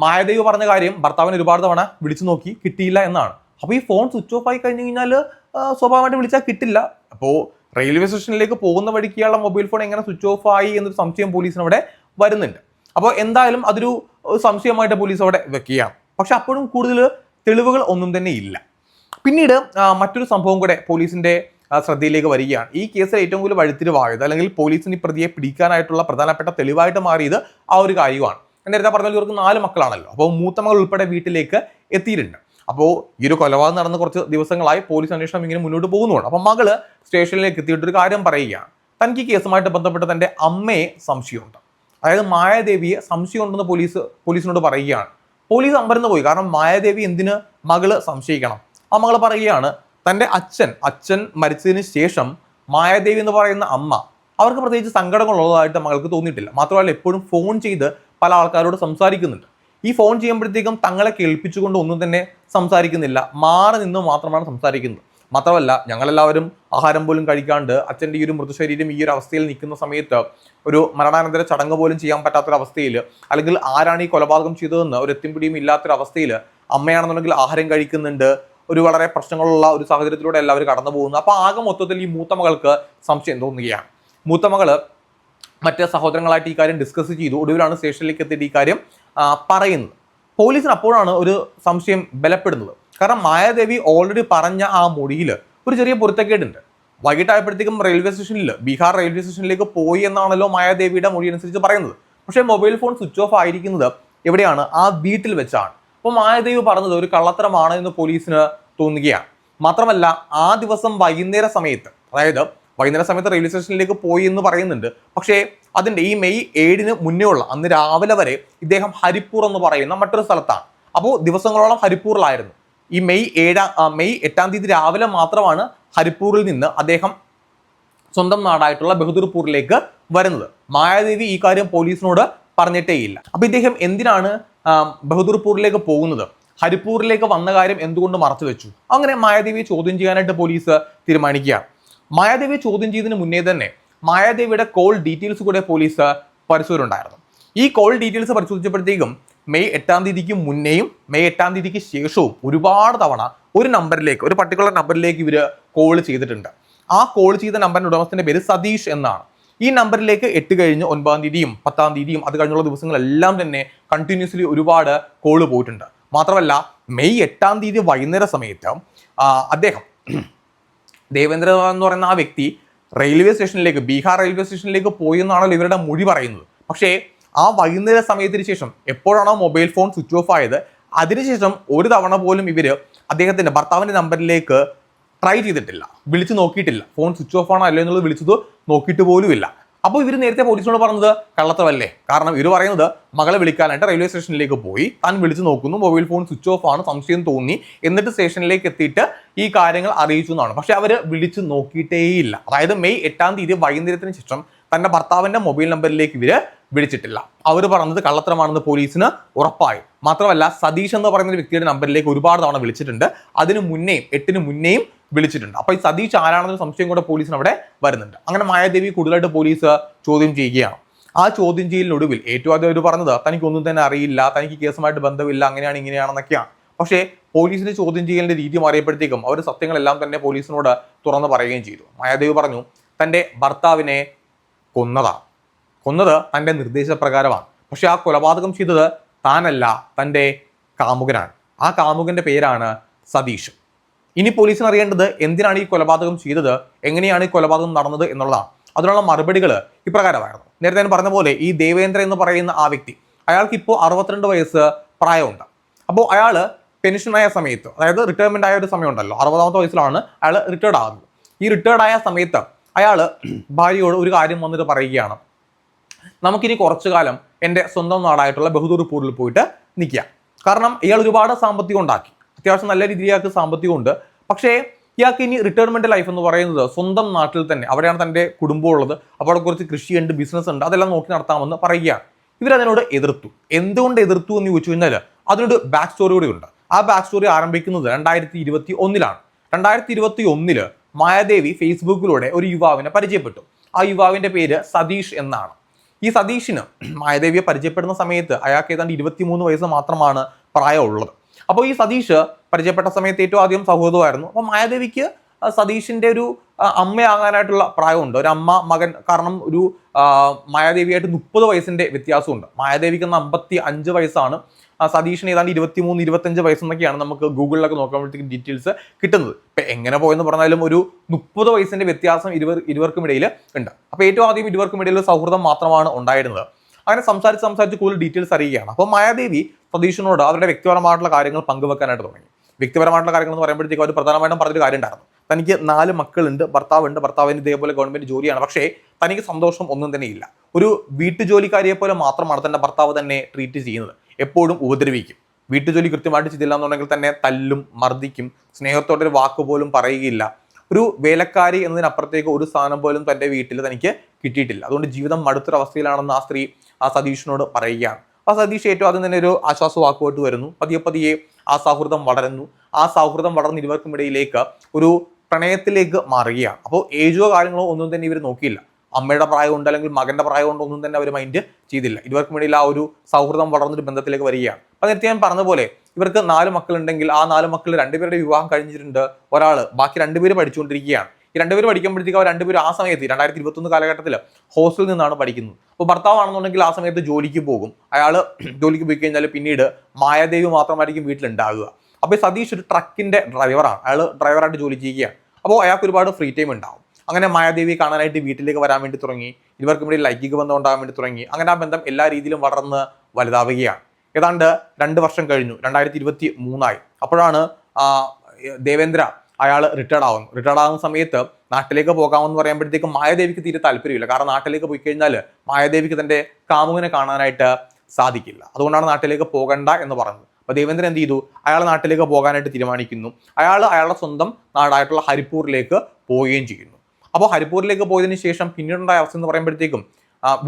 മായദേവ് പറഞ്ഞ കാര്യം ഭർത്താവിന് ഒരുപാട് തവണ വിളിച്ചു നോക്കി കിട്ടിയില്ല എന്നാണ്. അപ്പോൾ ഈ ഫോൺ സ്വിച്ച് ഓഫ് ആയി കഴിഞ്ഞു കഴിഞ്ഞാൽ സ്വാഭാവികമായിട്ട് വിളിച്ചാൽ കിട്ടില്ല. അപ്പോൾ റെയിൽവേ സ്റ്റേഷനിലേക്ക് പോകുന്ന വഴിക്ക് ഇയാളുടെ മൊബൈൽ ഫോൺ എങ്ങനെ സ്വിച്ച് ഓഫ് ആയി എന്നൊരു സംശയം പോലീസിന് അവിടെ വരുന്നുണ്ട്. അപ്പോൾ എന്തായാലും അതൊരു സംശയമായിട്ട് പോലീസ് അവിടെ വെക്കുകയാണ്. പക്ഷെ അപ്പോഴും കൂടുതൽ തെളിവുകൾ ഒന്നും തന്നെ ഇല്ല. പിന്നീട് മറ്റൊരു സംഭവം കൂടെ പോലീസിന്റെ ശ്രദ്ധയിലേക്ക് വരികയാണ്. ഈ കേസിൽ ഏറ്റവും കൂടുതൽ വഴിത്തിരിവായത് അല്ലെങ്കിൽ പോലീസിന് ഈ പ്രതിയെ പിടിക്കാനായിട്ടുള്ള പ്രധാനപ്പെട്ട തെളിവായിട്ട് മാറിയത് ആ ഒരു കാര്യമാണ് നേരത്തെ പറഞ്ഞാൽ ഇവർക്ക് നാല് മക്കളാണല്ലോ. അപ്പോൾ മൂത്ത മകൾ ഉൾപ്പെടെ വീട്ടിലേക്ക് എത്തിയിട്ടുണ്ട്. അപ്പോൾ ഈ ഒരു കൊലപാതകം നടന്ന കുറച്ച് ദിവസങ്ങളായി പോലീസ് അന്വേഷണം ഇങ്ങനെ മുന്നോട്ട് പോകുന്നുണ്ട്. അപ്പം മകൾ സ്റ്റേഷനിലേക്ക് എത്തിയിട്ട് ഒരു കാര്യം പറയുകയാണ്. തനിക്ക് കേസുമായിട്ട് ബന്ധപ്പെട്ട് തന്റെ അമ്മയെ സംശയമുണ്ട്. അതായത് മായാദേവിയെ സംശയമുണ്ടെന്ന് പോലീസ് പോലീസിനോട് പറയുകയാണ്. പോലീസ് അമ്പരന്ന് പോയി. കാരണം മായാദേവി എന്തിന് മകൾ സംശയിക്കണം? ആ മകൾ പറയുകയാണ് തന്റെ അച്ഛൻ അച്ഛൻ മരിച്ചതിന് ശേഷം മായാദേവി എന്ന് പറയുന്ന അമ്മ അവർക്ക് പ്രത്യേകിച്ച് സങ്കടങ്ങളുള്ളതായിട്ട് മകൾക്ക് തോന്നിയിട്ടില്ല. മാത്രമല്ല എപ്പോഴും ഫോൺ ചെയ്ത് പല ആൾക്കാരോട് സംസാരിക്കുന്നുണ്ട്. ഈ ഫോൺ ചെയ്യുമ്പോഴത്തേക്കും തങ്ങളെ കേൾപ്പിച്ചുകൊണ്ട് ഒന്നും തന്നെ സംസാരിക്കുന്നില്ല. മാറി നിന്ന് മാത്രമാണ് സംസാരിക്കുന്നത്. മാത്രമല്ല ഞങ്ങളെല്ലാവരും ആഹാരം പോലും കഴിക്കാണ്ട് അച്ഛന്റെ ഈ ഒരു മൃതശരീരം ഈ ഒരു അവസ്ഥയിൽ നിൽക്കുന്ന സമയത്ത് ഒരു മരണാനന്തര ചടങ്ങ് പോലും ചെയ്യാൻ പറ്റാത്തൊരവസ്ഥയിൽ അല്ലെങ്കിൽ ആരാണ് ഈ കൊലപാതകം ചെയ്തതെന്ന് ഒരു എത്തിമ്പിടിയും ഇല്ലാത്തൊരവസ്ഥയിൽ അമ്മയാണെന്നുണ്ടെങ്കിൽ ആഹാരം കഴിക്കുന്നുണ്ട്. ഒരു വളരെ പ്രശ്നങ്ങളുള്ള ഒരു സാഹചര്യത്തിലൂടെ എല്ലാവരും കടന്നു പോകുന്നു. അപ്പോൾ ആകെ മൊത്തത്തിൽ ഈ മൂത്ത മകൾക്ക് സംശയം തോന്നുകയാണ്. മൂത്ത മകൾ മറ്റ് സഹോദരങ്ങളായിട്ട് ഈ കാര്യം ഡിസ്കസ് ചെയ്തു. ഒടുവിലാണ് സ്റ്റേഷനിലേക്ക് എത്തിയിട്ട് ഈ കാര്യം പറയുന്നത്. പോലീസിന് അപ്പോഴാണ് ഒരു സംശയം ബലപ്പെടുന്നത്. കാരണം മായാദേവി ഓൾറെഡി പറഞ്ഞ ആ മൊഴിയിൽ ഒരു ചെറിയ പൊരുത്തക്കേടുണ്ട്. വൈകിട്ടായപ്പോഴത്തേക്കും റെയിൽവേ സ്റ്റേഷനിൽ ബീഹാർ റെയിൽവേ സ്റ്റേഷനിലേക്ക് പോയി എന്നാണല്ലോ മായാദേവിയുടെ മൊഴി അനുസരിച്ച് പറയുന്നത്. പക്ഷേ മൊബൈൽ ഫോൺ സ്വിച്ച് ഓഫ് ആയിരിക്കുന്നത് എവിടെയാണ്? ആ വീട്ടിൽ വെച്ചാണ്. അപ്പോൾ മായാദേവി പറഞ്ഞത് ഒരു കള്ളത്തരമാണ് എന്ന് പോലീസിന് തോന്നുകയാണ്. മാത്രമല്ല ആ ദിവസം വൈകുന്നേര സമയത്ത് അതായത് വൈകുന്നേര സമയത്ത് റെയിൽവേ സ്റ്റേഷനിലേക്ക് പോയി എന്ന് പറയുന്നുണ്ട്. പക്ഷേ അതിന്റെ ഈ മെയ് ഏഴിന് മുന്നേ ഉള്ള അന്ന് രാവിലെ വരെ ഇദ്ദേഹം ഹരിപ്പൂർ എന്ന് പറയുന്ന മറ്റൊരു സ്ഥലത്താണ്. അപ്പോൾ ദിവസങ്ങളോളം ഹരിപ്പൂറിലായിരുന്നു ഈ മെയ് ഏഴാം മെയ് എട്ടാം തീയതി രാവിലെ മാത്രമാണ് ഹരിപ്പൂരിൽ നിന്ന് അദ്ദേഹം സ്വന്തം നാടായിട്ടുള്ള ബഹദൂർപൂരിലേക്ക് വരുന്നത്. മായാദേവി ഈ കാര്യം പോലീസിനോട് പറഞ്ഞിട്ടേയില്ല അപ്പൊ ഇദ്ദേഹം എന്തിനാണ് ബഹദൂർപൂരിലേക്ക് പോകുന്നത്? ഹരിപ്പൂരിലേക്ക് വന്ന കാര്യം എന്തുകൊണ്ട് മറച്ചു വെച്ചു അങ്ങനെ മായാദേവിയെ ചോദ്യം ചെയ്യാനായിട്ട് പോലീസ് തീരുമാനിക്കുകയാണ്. മായാദേവിയെ ചോദ്യം ചെയ്തതിന് മുന്നേ തന്നെ മായാദേവിയുടെ കോൾ ഡീറ്റെയിൽസ് കൂടെ പോലീസ് പരിശോധനയുണ്ടായിരുന്നു ഈ കോൾ ഡീറ്റെയിൽസ് പരിശോധിച്ചപ്പോഴത്തേക്കും മെയ് എട്ടാം തീയതിക്ക് മുന്നേയും മെയ് എട്ടാം തീയതിക്ക് ശേഷവും ഒരുപാട് തവണ ഒരു നമ്പറിലേക്ക് ഒരു പർട്ടിക്കുലർ നമ്പറിലേക്ക് ഇവർ കോൾ ചെയ്തിട്ടുണ്ട്. ആ കോൾ ചെയ്ത നമ്പറിന്റെ ഉടമസ്ഥന്റെ പേര് സതീഷ് എന്നാണ്. ഈ നമ്പറിലേക്ക് എട്ട് കഴിഞ്ഞ് ഒൻപതാം തീയതിയും പത്താം തീയതിയും അത് കഴിഞ്ഞുള്ള ദിവസങ്ങളെല്ലാം തന്നെ കണ്ടിന്യൂസ്ലി ഒരുപാട് കോൾ പോയിട്ടുണ്ട്. മാത്രമല്ല മെയ് എട്ടാം തീയതി വൈകുന്നേര സമയത്ത് അദ്ദേഹം ദേവേന്ദ്ര എന്ന് പറയുന്ന ആ വ്യക്തി റെയിൽവേ സ്റ്റേഷനിലേക്ക് ബീഹാർ റെയിൽവേ സ്റ്റേഷനിലേക്ക് പോയി എന്നാണല്ലോ ഇവരുടെ മൊഴി പറയുന്നത്. പക്ഷേ ആ വൈകുന്നേര സമയത്തിന് ശേഷം എപ്പോഴാണോ മൊബൈൽ ഫോൺ സ്വിച്ച് ഓഫ് ആയത് അതിനുശേഷം ഒരു തവണ പോലും ഇവർ അദ്ദേഹത്തിന്റെ ഭർത്താവിന്റെ നമ്പറിലേക്ക് ട്രൈ ചെയ്തിട്ടില്ല. വിളിച്ചു നോക്കിയിട്ടില്ല. ഫോൺ സ്വിച്ച് ഓഫ് ആണോ അല്ലേ എന്നുള്ളത് വിളിച്ചത് നോക്കിയിട്ട് പോലുമില്ല. അപ്പോൾ ഇവർ നേരത്തെ പോലീസിനോട് പറഞ്ഞത് കള്ളത്തമല്ലേ കാരണം ഇവർ പറയുന്നത് മകളെ വിളിക്കാനായിട്ട് റെയിൽവേ സ്റ്റേഷനിലേക്ക് പോയി. താൻ വിളിച്ചു നോക്കുന്നു മൊബൈൽ ഫോൺ സ്വിച്ച് ഓഫ് ആണ് സംശയം തോന്നി. എന്നിട്ട് സ്റ്റേഷനിലേക്ക് എത്തിയിട്ട് ഈ കാര്യങ്ങൾ അറിയിച്ചു എന്നാണ്. പക്ഷെ അവർ വിളിച്ചു നോക്കിയിട്ടേയില്ല. അതായത് മെയ് എട്ടാം തീയതി വൈകുന്നേരത്തിന് ശേഷം തന്റെ ഭർത്താവിന്റെ മൊബൈൽ നമ്പറിലേക്ക് ഇവർ വിളിച്ചിട്ടില്ല. അവർ പറഞ്ഞത് കള്ളത്തരമാണെന്ന് പോലീസിന് ഉറപ്പായി. മാത്രമല്ല സതീഷ് എന്ന് പറയുന്ന വ്യക്തിയുടെ നമ്പറിലേക്ക് ഒരുപാട് തവണ വിളിച്ചിട്ടുണ്ട്. അതിനു മുന്നേയും എട്ടിന് മുന്നേയും വിളിച്ചിട്ടുണ്ട്. അപ്പൊ ഈ സതീഷ് ആരാണെന്നൊരു സംശയം കൂടെ പോലീസിന് അവിടെ വരുന്നുണ്ട്. അങ്ങനെ മായാദേവി കൂടുതലായിട്ട് പോലീസ് ചോദ്യം ചെയ്യുകയാണ്. ആ ചോദ്യം ചെയ്യലിനൊടുവിൽ ഏറ്റവും ആദ്യം അവർ പറഞ്ഞത് തനിക്കൊന്നും തന്നെ അറിയില്ല തനിക്ക് കേസുമായിട്ട് ബന്ധമില്ല അങ്ങനെയാണ് ഇങ്ങനെയാണെന്നൊക്കെയാണ്. പക്ഷേ പോലീസിന്റെ ചോദ്യം ചെയ്യലിന്റെ രീതി മാറിയപ്പോഴത്തേക്കും അവർ സത്യങ്ങളെല്ലാം തന്നെ പോലീസിനോട് തുറന്നു പറയുകയും ചെയ്തു. മായാദേവി പറഞ്ഞു തന്റെ ഭർത്താവിനെ കൊന്നതാണ് കൊന്നത് തന്റെ നിർദ്ദേശപ്രകാരമാണ്. പക്ഷെ ആ കൊലപാതകം ചെയ്തത് താനല്ല തന്റെ കാമുകനാണ്. ആ കാമുകന്റെ പേരാണ് സതീഷ്. ഇനി പോലീസിന് അറിയേണ്ടത് എന്തിനാണ് ഈ കൊലപാതകം ചെയ്തത്? എങ്ങനെയാണ് ഈ കൊലപാതകം നടന്നത് എന്നുള്ളതാണ്. അതിനുള്ള മറുപടികൾ ഇപ്രകാരമായിരുന്നു. നേരത്തെ ഞാൻ പറഞ്ഞ പോലെ ഈ ദേവേന്ദ്ര എന്ന് പറയുന്ന ആ വ്യക്തി അയാൾക്ക് ഇപ്പോൾ അറുപത്തിരണ്ട് വയസ്സ് പ്രായമുണ്ട്. അപ്പോൾ അയാൾ പെൻഷനായ സമയത്ത് അതായത് റിട്ടയർമെന്റ് ആയ ഒരു സമയമുണ്ടല്ലോ അറുപതാമത്തെ വയസ്സിലാണ് അയാൾ റിട്ടയർഡ് ആകുന്നത്. ഈ റിട്ടയർഡ് ആയ സമയത്ത് അയാൾ ഭാര്യയോട് ഒരു കാര്യം വന്നിട്ട് പറയുകയാണ്. നമുക്കിനി കുറച്ചു കാലം എന്റെ സ്വന്തം നാടായിട്ടുള്ള ബഹദൂർപൂരിൽ പോയിട്ട് നിൽക്കുക കാരണം ഇയാൾ ഒരുപാട് സാമ്പത്തികം ഉണ്ടാക്കി. അത്യാവശ്യം നല്ല രീതിയിൽ ഇയാൾക്ക് സാമ്പത്തികം ഉണ്ട് പക്ഷേ ഇയാൾക്ക് ഇനി റിട്ടയർമെന്റ് ലൈഫ് എന്ന് പറയുന്നത് സ്വന്തം നാട്ടിൽ തന്നെ അവിടെയാണ് തന്റെ കുടുംബം ഉള്ളത്. അപ്പോൾ അവിടെ കുറച്ച് കൃഷിയുണ്ട് ബിസിനസ് ഉണ്ട് അതെല്ലാം നോക്കി നടത്താമെന്ന് പറയുകയാണ്. ഇവരതിനോട് എതിർത്തു. എന്തുകൊണ്ട് എതിർത്തു എന്ന് ചോദിച്ചു കഴിഞ്ഞാൽ അതിനൊരു ബാക്ക് സ്റ്റോറി കൂടി ഉണ്ട്. ആ ബാക്ക് സ്റ്റോറി ആരംഭിക്കുന്നത് രണ്ടായിരത്തി ഇരുപത്തി ഒന്നിലാണ് രണ്ടായിരത്തി ഇരുപത്തി ഒന്നിൽ മായാദേവി ഫേസ്ബുക്കിലൂടെ ഒരു യുവാവിനെ പരിചയപ്പെട്ടു. ആ യുവാവിന്റെ പേര് സതീഷ് എന്നാണ്. ഈ സതീഷിന് മായാദേവിയെ പരിചയപ്പെടുന്ന സമയത്ത് അയാൾക്ക് ഏതാണ്ട് ഇരുപത്തിമൂന്ന് വയസ്സ് മാത്രമാണ് പ്രായമുള്ളത്. അപ്പോൾ ഈ സതീഷ് പരിചയപ്പെട്ട സമയത്ത് ഏറ്റവും ആദ്യം സൗഹൃദമായിരുന്നു. അപ്പോൾ മായാദേവിക്ക് സതീഷിന്റെ ഒരു അമ്മയാകാനായിട്ടുള്ള പ്രായമുണ്ട്. ഒരു അമ്മ മകൻ കാരണം ഒരു മായാദേവിയായിട്ട് മുപ്പത് വയസ്സിന്റെ വ്യത്യാസമുണ്ട്. മായാദേവിക്ക് എന്ന അമ്പത്തി അഞ്ച് വയസ്സാണ് സതീഷിന് ഏതാണ്ട് ഇരുപത്തി മൂന്ന് ഇരുപത്തഞ്ച് വയസ്സെന്നൊക്കെയാണ് നമുക്ക് ഗൂഗിളിലൊക്കെ നോക്കുമ്പോഴത്തേക്ക് ഡീറ്റെയിൽസ് കിട്ടുന്നത്. ഇപ്പം എങ്ങനെ പോയെന്ന് പറഞ്ഞാലും ഒരു മുപ്പത് വയസ്സിന്റെ വ്യത്യാസം ഇരുവർ ഇരുവർക്കും ഇടയിൽ ഉണ്ട്. അപ്പോൾ ഏറ്റവും ആദ്യം ഇരുവർക്കും ഇടയിൽ ഒരു സൗഹൃദം മാത്രമാണ് ഉണ്ടായിരുന്നത്. അങ്ങനെ സംസാരിച്ച് സംസാരിച്ച് കൂടുതൽ ഡീറ്റെയിൽസ് അറിയുകയാണ്. അപ്പോൾ മായാദേവി സതീഷിനോട് അവരുടെ വ്യക്തിപരമായിട്ടുള്ള കാര്യങ്ങൾ പങ്കുവെക്കാനായിട്ട് തുടങ്ങി. വ്യക്തിപരമായിട്ടുള്ള കാര്യങ്ങൾ എന്ന് പറയുമ്പോഴത്തേക്കും അവർ പ്രധാനമായിട്ടും പറഞ്ഞൊരു കാര്യം ഉണ്ടായിരുന്നു തനിക്ക് നാല് മക്കളുണ്ട് ഭർത്താവുണ്ട് ഭർത്താവിന് ഇതേപോലെ ഗവൺമെന്റ് ജോലിയാണ്. പക്ഷേ തനിക്ക് സന്തോഷം ഒന്നും തന്നെ ഇല്ല. ഒരു വീട്ടുജോലിക്കാരിയെ പോലെ മാത്രമാണ് തന്റെ ഭർത്താവ് തന്നെ ട്രീറ്റ് ചെയ്യുന്നത്. എപ്പോഴും ഉപദ്രവിക്കും. വീട്ടുജോലി കൃത്യമായിട്ട് ചെയ്തില്ല എന്നുണ്ടെങ്കിൽ തന്നെ തല്ലും മർദ്ദിക്കും സ്നേഹത്തോടെ ഒരു വാക്ക് പോലും പറയുകയില്ല. ഒരു വേലക്കാരി എന്നതിനപ്പുറത്തേക്ക് ഒരു സ്ഥാനം പോലും തന്റെ വീട്ടിൽ തനിക്ക് കിട്ടിയിട്ടില്ല. അതുകൊണ്ട് ജീവിതം മടുത്തൊരവസ്ഥയിലാണെന്ന് ആ സ്ത്രീ ആ സതീഷിനോട് പറയുകയാണ്. ആ സതീഷ് ഏറ്റവും ആദ്യം തന്നെ ഒരു ആശ്വാസ വാക്കുമായിട്ട് വരുന്നു. പതിയെ പതിയെ ആ സൗഹൃദം വളരുന്നു. ആ സൗഹൃദം വളർന്ന് ഇരുവർക്കും ഇടയിലേക്ക് ഒരു പ്രണയത്തിലേക്ക് മാറുകയാണ്. അപ്പോൾ ഏജോ കാര്യങ്ങളോ ഒന്നും തന്നെ ഇവർ നോക്കിയില്ല. അമ്മയുടെ പ്രായം കൊണ്ട് അല്ലെങ്കിൽ മകന്റെ പ്രായം കൊണ്ട് ഒന്നും തന്നെ അവർ മൈൻഡ് ചെയ്തില്ല. ഇവർക്കും ഇടയിൽ ആ ഒരു സൗഹൃദം വളർന്നൊരു ബന്ധത്തിലേക്ക് വരികയാണ്. അപ്പൊ നേരത്തെ ഞാൻ പറഞ്ഞ പോലെ ഇവർക്ക് നാല് മക്കളുണ്ടെങ്കിൽ ആ നാല് മക്കൾ രണ്ടുപേരുടെ വിവാഹം കഴിഞ്ഞിട്ടുണ്ട്. ഒരാൾ ബാക്കി രണ്ടുപേര് പഠിച്ചുകൊണ്ടിരിക്കുകയാണ്. ഈ രണ്ടുപേര് പഠിക്കുമ്പോഴത്തേക്ക് അവർ രണ്ടുപേരും ആ സമയത്ത് രണ്ടായിരത്തി ഇരുപത്തൊന്ന് കാലഘട്ടത്തിൽ ഹോസ്റ്റലിൽ നിന്നാണ് പഠിക്കുന്നത്. അപ്പോൾ ഭർത്താവാണെന്നുണ്ടെങ്കിൽ ആ സമയത്ത് ജോലിക്ക് പോകും. അയാൾ ജോലിക്ക് പോയി കഴിഞ്ഞാൽ പിന്നീട് മായാദേവി മാത്രമായിരിക്കും വീട്ടിലുണ്ടാകുക അപ്പോൾ സതീഷ് ഒരു ട്രക്കിന്റെ ഡ്രൈവറാണ് അയാൾ ഡ്രൈവറായിട്ട് ജോലി ചെയ്യുകയാണ്. അപ്പോൾ അയാൾക്ക് ഒരുപാട് ഫ്രീ ടൈം ഉണ്ടാവും. അങ്ങനെ മായാദേവി കാണാനായിട്ട് വീട്ടിലേക്ക് വരാൻ വേണ്ടി തുടങ്ങി. ഇവർക്കും ഇവിടെ ലൈംഗിക ബന്ധം ഉണ്ടാകാൻ വേണ്ടി തുടങ്ങി. അങ്ങനെ ആ ബന്ധം എല്ലാ രീതിയിലും വളർന്ന് വലുതാവുകയാണ്. ഏതാണ്ട് രണ്ട് വർഷം കഴിഞ്ഞു. രണ്ടായിരത്തി ഇരുപത്തി മൂന്നായി അപ്പോഴാണ് ദേവേന്ദ്ര അയാൾ റിട്ടയർഡ് ആവുന്നു. റിട്ടയർഡ് ആവുന്ന സമയത്ത് നാട്ടിലേക്ക് പോകാമെന്ന് പറയുമ്പോഴത്തേക്കും മായാദേവിക്ക് തീരെ താല്പര്യമില്ല. കാരണം നാട്ടിലേക്ക് പോയി കഴിഞ്ഞാൽ മായാദേവിക്ക് തന്റെ കാമുകനെ കാണാനായിട്ട് സാധിക്കില്ല. അതുകൊണ്ടാണ് നാട്ടിലേക്ക് പോകണ്ട എന്ന് പറഞ്ഞത്. അപ്പോൾ ദേവേന്ദ്രൻ എന്ത് ചെയ്തു? അയാൾ നാട്ടിലേക്ക് പോകാനായിട്ട് തീരുമാനിക്കുന്നു. അയാൾ അയാളുടെ സ്വന്തം നാടായിട്ടുള്ള ഹരിപ്പൂരിലേക്ക് പോവുകയും ചെയ്യുന്നു. അപ്പോൾ ഹരിപ്പൂരിലേക്ക് പോയതിന് ശേഷം പിന്നീടുണ്ടായ അവസ്ഥ എന്ന് പറയുമ്പോഴത്തേക്കും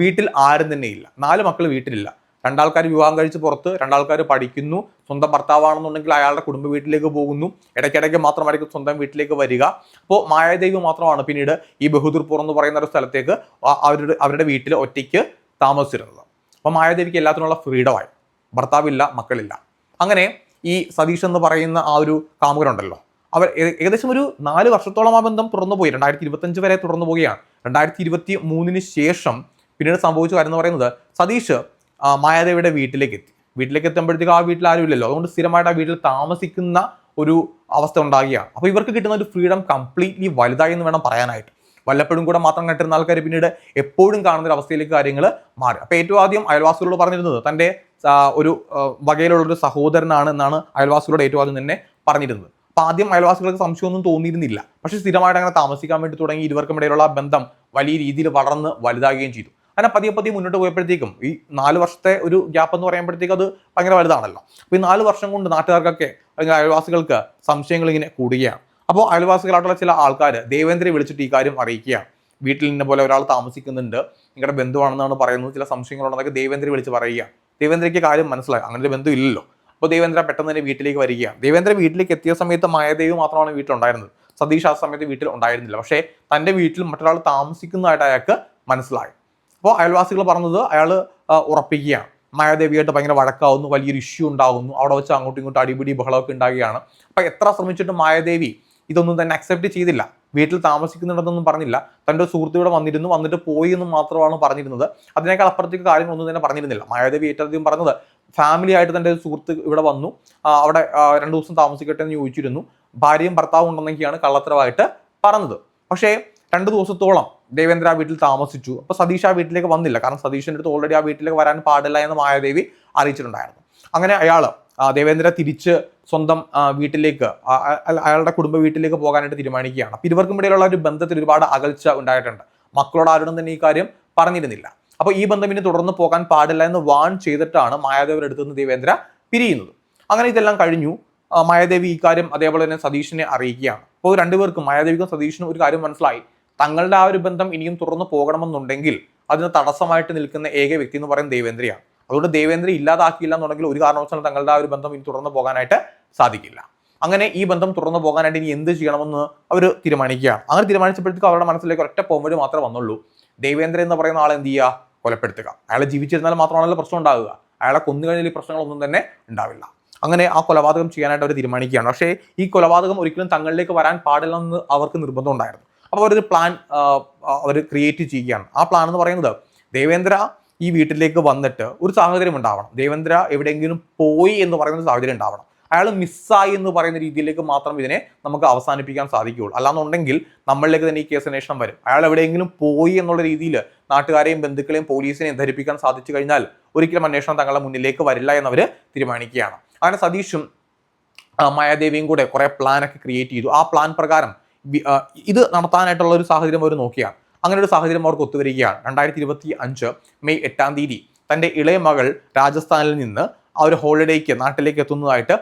വീട്ടിൽ ആരും തന്നെ ഇല്ല. നാല് മക്കൾ വീട്ടിലില്ല. രണ്ടാൾക്കാർ വിവാഹം കഴിച്ച് പുറത്ത് രണ്ടാൾക്കാർ പഠിക്കുന്നു സ്വന്തം ഭർത്താവാണെന്നുണ്ടെങ്കിൽ അയാളുടെ കുടുംബ വീട്ടിലേക്ക് പോകുന്നു ഇടയ്ക്കിടയ്ക്ക് മാത്രമായിരിക്കും സ്വന്തം വീട്ടിലേക്ക് വരിക. അപ്പോൾ മായാദേവി മാത്രമാണ് പിന്നീട് ഈ ബഹുദൂർപൂർ എന്ന് പറയുന്ന ഒരു സ്ഥലത്തേക്ക് അവരുടെ അവരുടെ വീട്ടിൽ ഒറ്റയ്ക്ക് താമസിച്ചിരുന്നത്. അപ്പോൾ മായാദേവിക്ക് എല്ലാത്തിനുള്ള ഫ്രീഡമായി ഭർത്താവില്ല മക്കളില്ല. അങ്ങനെ ഈ സതീഷ് എന്ന് പറയുന്ന ആ ഒരു കാമുകനുണ്ടല്ലോ. അവർ ഏകദേശം ഒരു നാല് വർഷത്തോളം ആ ബന്ധം തുറന്നു പോയി. രണ്ടായിരത്തി ഇരുപത്തഞ്ച് വരെ തുറന്നു പോവുകയാണ്. രണ്ടായിരത്തി ഇരുപത്തി മൂന്നിന് ശേഷം പിന്നീട് സംഭവിച്ച കാര്യം എന്ന് പറയുന്നത് സതീഷ് മായാദേവിയുടെ വീട്ടിലേക്ക് എത്തി വീട്ടിലേക്ക് എത്തുമ്പോഴത്തേക്ക് ആ വീട്ടിൽ ആരും ഇല്ലല്ലോ അതുകൊണ്ട് സ്ഥിരമായിട്ട് ആ വീട്ടിൽ താമസിക്കുന്ന ഒരു അവസ്ഥ ഉണ്ടാകുകയാണ്. അപ്പോൾ ഇവർക്ക് കിട്ടുന്ന ഒരു ഫ്രീഡം കംപ്ലീറ്റ്ലി വലുതായി എന്ന് വേണം പറയാനായിട്ട്. വല്ലപ്പോഴും കൂടെ മാത്രം കണ്ടിരുന്ന ആൾക്കാർ പിന്നീട് എപ്പോഴും കാണുന്ന ഒരു അവസ്ഥയിലേക്ക് കാര്യങ്ങൾ മാറി. അപ്പോൾ ഏറ്റവും ആദ്യം അയൽവാസികളോട് പറഞ്ഞിരുന്നത് തന്റെ ഒരു വകയിലുള്ളൊരു സഹോദരനാണ് എന്നാണ് അയൽവാസികളോട് ഏറ്റവും ആദ്യം തന്നെ പറഞ്ഞിരുന്നത്. അപ്പോൾ ആദ്യം അയൽവാസികൾക്ക് സംശയമൊന്നും തോന്നിയിരുന്നില്ല. പക്ഷേ സ്ഥിരമായിട്ട് അങ്ങനെ താമസിക്കാൻ വേണ്ടി തുടങ്ങി ഇരുവർക്കും ഇടയിലുള്ള ബന്ധം വലിയ രീതിയിൽ വളർന്ന് വലുതാകുകയും ചെയ്തു. അങ്ങനെ പതിയെ പതിയെ മുന്നോട്ട് പോയപ്പോഴത്തേക്കും ഈ നാല് വർഷത്തെ ഒരു ഗ്യാപ്പ് എന്ന് പറയുമ്പോഴത്തേക്കും അത് ഭയങ്കര വലുതാണല്ലോ. അപ്പോൾ ഈ നാല് വർഷം കൊണ്ട് നാട്ടുകാർക്കൊക്കെ അല്ലെങ്കിൽ അയൽവാസികൾക്ക് സംശയങ്ങൾ ഇങ്ങനെ കൂടുകയാണ്. അപ്പോൾ അയൽവാസികളായിട്ടുള്ള ചില ആൾക്കാർ ദേവേന്ദ്രയെ വിളിച്ചിട്ട് ഈ കാര്യം അറിയിക്കുകയാണ്. വീട്ടിൽ നിന്നെ പോലെ ഒരാൾ താമസിക്കുന്നുണ്ട്. നിങ്ങളുടെ ബന്ധുവാണെന്നാണ് പറയുന്നത്. ചില സംശയങ്ങളുണ്ടെന്നൊക്കെ ദേവേന്ദ്ര വിളിച്ച് പറയുക ദേവേന്ദ്രയ്ക്ക് കാര്യം മനസ്സിലായി. അങ്ങനെ ഒരു ബന്ധം ഇല്ലല്ലോ. അപ്പോൾ ദേവേന്ദ്ര പെട്ടെന്ന് തന്നെ വീട്ടിലേക്ക് വരിക ദേവേന്ദ്ര വീട്ടിലേക്ക് എത്തിയ സമയത്ത് മായദേവ് മാത്രമാണ് വീട്ടിലുണ്ടായിരുന്നത്. സതീഷ് ആ സമയത്ത് വീട്ടിൽ ഉണ്ടായിരുന്നില്ല. പക്ഷേ തന്റെ വീട്ടിൽ മറ്റൊരാൾ താമസിക്കുന്നതായിട്ട് അയാൾക്ക് മനസ്സിലായി. അപ്പോൾ അയൽവാസികൾ പറഞ്ഞത് അയാൾ ഉറപ്പിക്കുകയാണ്. മായാദേവിയായിട്ട് ഭയങ്കര വഴക്കാവുന്നു വലിയൊരു ഇഷ്യൂ ഉണ്ടാകുന്നു അവിടെ വെച്ച് അങ്ങോട്ടും ഇങ്ങോട്ടും അടിപിടി ബഹളമൊക്കെ ഉണ്ടാകുകയാണ് അപ്പോൾ എത്ര ശ്രമിച്ചിട്ടും മായാദേവി ഇതൊന്നും തന്നെ അക്സെപ്റ്റ് ചെയ്തില്ല. വീട്ടിൽ താമസിക്കുന്നുണ്ടെന്നൊന്നും പറഞ്ഞില്ല. തന്റെ സുഹൃത്തുക്കൂടെ വന്നിരുന്നു വന്നിട്ട് പോയി എന്ന് മാത്രമാണ് പറഞ്ഞിരുന്നത്. അതിനേക്കാൾ അപ്പുറത്തേക്ക് കാര്യങ്ങളൊന്നും തന്നെ പറഞ്ഞിരുന്നില്ല. മായാദേവി ഏറ്റവും പറഞ്ഞത് ഫാമിലി ആയിട്ട് തന്റെ സുഹൃത്ത് ഇവിടെ വന്നു. അവിടെ രണ്ട് ദിവസം താമസിക്കട്ടെ എന്ന് ചോദിച്ചിരുന്നു. ഭാര്യയും ഭർത്താവും ഉണ്ടെന്നൊക്കെയാണ് കള്ളത്തരമായിട്ട് പറഞ്ഞത്. പക്ഷേ രണ്ട് ദിവസത്തോളം ദേവേന്ദ്ര ആ വീട്ടിൽ താമസിച്ചു. അപ്പോൾ സതീഷ് ആ വീട്ടിലേക്ക് വന്നില്ല. കാരണം സതീഷിന്റെ അടുത്ത് ഓൾറെഡി ആ വീട്ടിലേക്ക് വരാൻ പാടില്ല എന്ന് മായാദേവി അറിയിച്ചിട്ടുണ്ടായിരുന്നു. അങ്ങനെ അയാൾ ദേവേന്ദ്ര തിരിച്ച് സ്വന്തം വീട്ടിലേക്ക് അയാളുടെ കുടുംബ വീട്ടിലേക്ക് പോകാനായിട്ട് തീരുമാനിക്കുകയാണ്. അപ്പോൾ ഇരുവർക്കും ഇടയിലുള്ള ഒരു ബന്ധത്തിൽ ഒരുപാട് അകൽച്ച ഉണ്ടായിട്ടുണ്ട്. മക്കളോട് ആരോടും തന്നെ ഈ കാര്യം പറഞ്ഞിരുന്നില്ല. അപ്പോൾ ഈ ബന്ധം ഇനി തുടർന്ന് പോകാൻ പാടില്ല എന്ന് വാൺ ചെയ്തിട്ടാണ് മായാദേവിയുടെ അടുത്ത് നിന്ന് ദേവേന്ദ്ര പിരിയുന്നത്. അങ്ങനെ ഇതെല്ലാം കഴിഞ്ഞു. മായാദേവി ഈ കാര്യം അതേപോലെ തന്നെ സതീഷിനെ അറിയിക്കുകയാണ്. അപ്പോൾ രണ്ടുപേർക്കും മായാദേവിക്കും സതീഷിനും ഒരു കാര്യം മനസ്സിലായി. തങ്ങളുടെ ആ ഒരു ബന്ധം ഇനിയും തുറന്നു പോകണമെന്നുണ്ടെങ്കിൽ അതിന് തടസ്സമായിട്ട് നിൽക്കുന്ന ഏക വ്യക്തി എന്ന് പറയുന്നത് ദേവേന്ദ്രയാണ്. അതുകൊണ്ട് ദേവേന്ദ്ര ഇല്ലാതാക്കിയില്ല എന്നുണ്ടെങ്കിൽ ഒരു കാരണവശാലും തങ്ങളുടെ ആ ഒരു ബന്ധം ഇനി തുറന്നു പോകാനായിട്ട് സാധിക്കില്ല. അങ്ങനെ ഈ ബന്ധം തുറന്നു പോകാനായിട്ട് ഇനി എന്ത് ചെയ്യണമെന്ന് അവർ തീരുമാനിക്കുകയാണ്. അങ്ങനെ തീരുമാനിച്ചപ്പോഴത്തേക്കും അവരുടെ മനസ്സിലേക്ക് ഒറ്റ പോംവഴി മാത്രമേ വന്നുള്ളൂ. ദേവേന്ദ്ര എന്ന് പറയുന്ന ആളെ എന്ത് ചെയ്യുക? കൊലപ്പെടുത്തുക. അയാളെ ജീവിച്ചിരുന്നാൽ മാത്രമാണല്ലോ പ്രശ്നം ഉണ്ടാകുക അയാളെ കൊന്നു കഴിഞ്ഞാൽ ഈ പ്രശ്നങ്ങളൊന്നും തന്നെ ഉണ്ടാവില്ല. അങ്ങനെ ആ കൊലപാതകം ചെയ്യാനായിട്ട് അവർ തീരുമാനിക്കുകയാണ്. പക്ഷേ ഈ കൊലപാതകം ഒരിക്കലും തങ്ങളിലേക്ക് വരാൻ പാടില്ലെന്ന് അവർക്ക് നിർബന്ധം ഉണ്ടായിരുന്നു. അപ്പോൾ അവരൊരു പ്ലാൻ അവർ ക്രിയേറ്റ് ചെയ്യുകയാണ്. ആ പ്ലാൻ എന്ന് പറയുന്നത് ദേവേന്ദ്ര ഈ വീട്ടിലേക്ക് വന്നിട്ട് ഒരു സാഹചര്യം ഉണ്ടാവണം. ദേവേന്ദ്ര എവിടെയെങ്കിലും പോയി എന്ന് പറയുന്ന സാഹചര്യം ഉണ്ടാവണം. അയാൾ മിസ്സായി എന്ന് പറയുന്ന രീതിയിലേക്ക് മാത്രം ഇതിനെ നമുക്ക് അവസാനിപ്പിക്കാൻ സാധിക്കുകയുള്ളൂ. അല്ലാന്നുണ്ടെങ്കിൽ നമ്മളിലേക്ക് തന്നെ ഈ കേസ് അന്വേഷണം വരും. അയാൾ എവിടെയെങ്കിലും പോയി എന്നുള്ള രീതിയിൽ നാട്ടുകാരെയും ബന്ധുക്കളെയും പോലീസിനെയും ധരിപ്പിക്കാൻ സാധിച്ചു കഴിഞ്ഞാൽ ഒരിക്കലും അന്വേഷണം തങ്ങളുടെ മുന്നിലേക്ക് വരില്ല എന്നവർ തീരുമാനിക്കുകയാണ്. അങ്ങനെ സതീഷും മായാദേവിയും കൂടെ കുറേ പ്ലാനൊക്കെ ക്രിയേറ്റ് ചെയ്തു. ആ പ്ലാൻ പ്രകാരം ഇത് നടത്താനായിട്ടുള്ള ഒരു സാഹചര്യം അവർ നോക്കിയാണ്. അങ്ങനെ ഒരു സാഹചര്യം അവർക്ക് ഒത്തുവരികയാണ്. രണ്ടായിരത്തി ഇരുപത്തി അഞ്ച് മെയ് എട്ടാം തീയതി തന്റെ ഇളയ മകൾ രാജസ്ഥാനിൽ നിന്ന് ആ ഒരു ഹോളിഡേക്ക് നാട്ടിലേക്ക് എത്തുന്നതായിട്ട്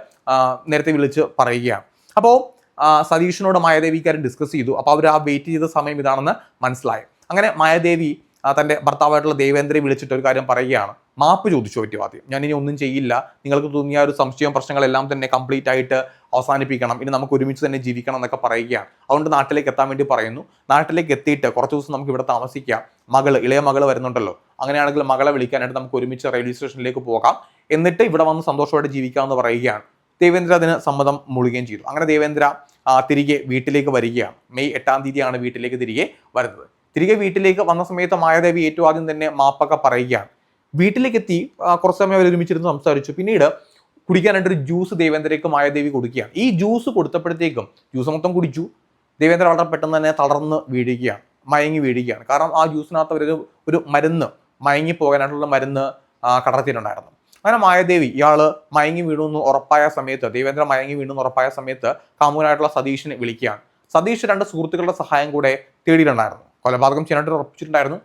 നേരത്തെ വിളിച്ച് പറയുകയാണ്. അപ്പോൾ സതീഷിനോട് മായാദേവിക്കാരൻ ഡിസ്കസ് ചെയ്തു. അപ്പോൾ അവർ ആ വെയിറ്റ് ചെയ്ത സമയം ഇതാണെന്ന് മനസ്സിലായി. അങ്ങനെ മായാദേവി ആ, തന്റെ ഭർത്താവായിട്ടുള്ള ദേവേന്ദ്രയെ വിളിച്ചിട്ട് ഒരു കാര്യം പറയുകയാണ്. മാപ്പ് ചോദിച്ചു ഏറ്റവും ആദ്യം. ഞാൻ ഇനി ഒന്നും ചെയ്യില്ല. നിങ്ങൾക്ക് തോന്നിയ ഒരു സംശയം പ്രശ്നങ്ങളെല്ലാം തന്നെ കംപ്ലീറ്റ് ആയിട്ട് അവസാനിപ്പിക്കണം. ഇനി നമുക്ക് ഒരുമിച്ച് തന്നെ ജീവിക്കണം എന്നൊക്കെ പറയുകയാണ്. അതുകൊണ്ട് നാട്ടിലേക്ക് എത്താൻ വേണ്ടി പറയുന്നു. നാട്ടിലേക്ക് എത്തിയിട്ട് കുറച്ച് ദിവസം നമുക്ക് ഇവിടെ താമസിക്കാം. മകൾ ഇളയ മകൾ വരുന്നുണ്ടല്ലോ. അങ്ങനെയാണെങ്കിൽ മകളെ വിളിക്കാനായിട്ട് നമുക്ക് ഒരുമിച്ച് റെയിൽവേ സ്റ്റേഷനിലേക്ക് പോകാം. എന്നിട്ട് ഇവിടെ വന്ന് സന്തോഷമായിട്ട് ജീവിക്കാമെന്ന് പറയുകയാണ്. ദേവേന്ദ്ര അതിന് സമ്മതം മൂളുകയും ചെയ്തു. അങ്ങനെ ദേവേന്ദ്ര തിരികെ വീട്ടിലേക്ക് വരികയാണ്. മെയ് എട്ടാം തീയതിയാണ് വീട്ടിലേക്ക് തിരികെ വരുന്നത്. തിരികെ വീട്ടിലേക്ക് വന്ന സമയത്ത് മായാദേവി ഏറ്റവും ആദ്യം തന്നെ മാപ്പൊക്കെ പറയുകയാണ്. വീട്ടിലേക്ക് എത്തി കുറച്ച് സമയം അവർ ഒരുമിച്ചിരുന്ന് സംസാരിച്ചു. പിന്നീട് കുടിക്കാനായിട്ട് ഒരു ജ്യൂസ് ദേവേന്ദ്രയ്ക്ക് മായാദേവി കൊടുക്കുകയാണ്. ഈ ജ്യൂസ് കൊടുത്തപ്പോഴത്തേക്കും ജ്യൂസ് മൊത്തം കുടിച്ചു. ദേവേന്ദ്ര വളരെ പെട്ടെന്ന് തന്നെ തളർന്ന് വീഴുകയാണ് മയങ്ങി വീഴുകയാണ്. കാരണം ആ ജ്യൂസിനകത്ത് അവരൊരു ഒരു മരുന്ന് മയങ്ങി പോകാനായിട്ടുള്ള മരുന്ന് കടത്തിയിട്ടുണ്ടായിരുന്നു. അങ്ങനെ മായാദേവി ഇയാൾ മയങ്ങി വീണു എന്ന് ഉറപ്പായ സമയത്ത് ദേവേന്ദ്ര മയങ്ങി വീണു എന്ന് ഉറപ്പായ സമയത്ത് കാമുകനായിട്ടുള്ള സതീഷിനെ വിളിക്കുകയാണ്. സതീഷ് രണ്ട് സുഹൃത്തുക്കളുടെ സഹായം കൂടെ തേടിയിട്ടുണ്ടായിരുന്നു. കൊലപാതകം ചെയ്യാനായിട്ട് ഉറപ്പിച്ചിട്ടുണ്ടായിരുന്നു.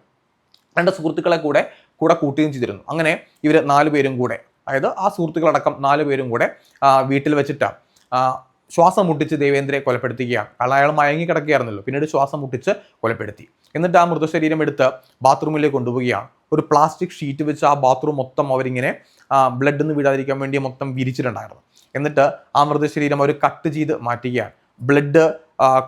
രണ്ട് സുഹൃത്തുക്കളെ കൂടെ കൂടെ കൂട്ടുകയും ചെയ്തിരുന്നു. അങ്ങനെ ഇവർ നാല് പേരും കൂടെ അതായത് ആ സുഹൃത്തുക്കളടക്കം നാല് പേരും കൂടെ വീട്ടിൽ വെച്ചിട്ട് ശ്വാസം മുട്ടിച്ച് ദേവേന്ദ്രയെ കൊലപ്പെടുത്തുകയാണ് കാരണം അയാൾ മയങ്ങി കിടക്കുകയായിരുന്നല്ലോ. പിന്നീട് ശ്വാസം മുട്ടിച്ച് കൊലപ്പെടുത്തി. എന്നിട്ട് ആ മൃതശരീരം എടുത്ത് ബാത്റൂമിലേക്ക് കൊണ്ടുപോവുകയാണ് ഒരു പ്ലാസ്റ്റിക് ഷീറ്റ് വെച്ച് ആ ബാത്റൂം മൊത്തം അവരിങ്ങനെ ബ്ലഡ് നിന്ന് വീഴാതിരിക്കാൻ വേണ്ടി മൊത്തം വിരിച്ചിട്ടുണ്ടായിരുന്നു. എന്നിട്ട് ആ മൃതശരീരം അവർ കട്ട് ചെയ്ത് മാറ്റുകയാണ് ബ്ലഡ്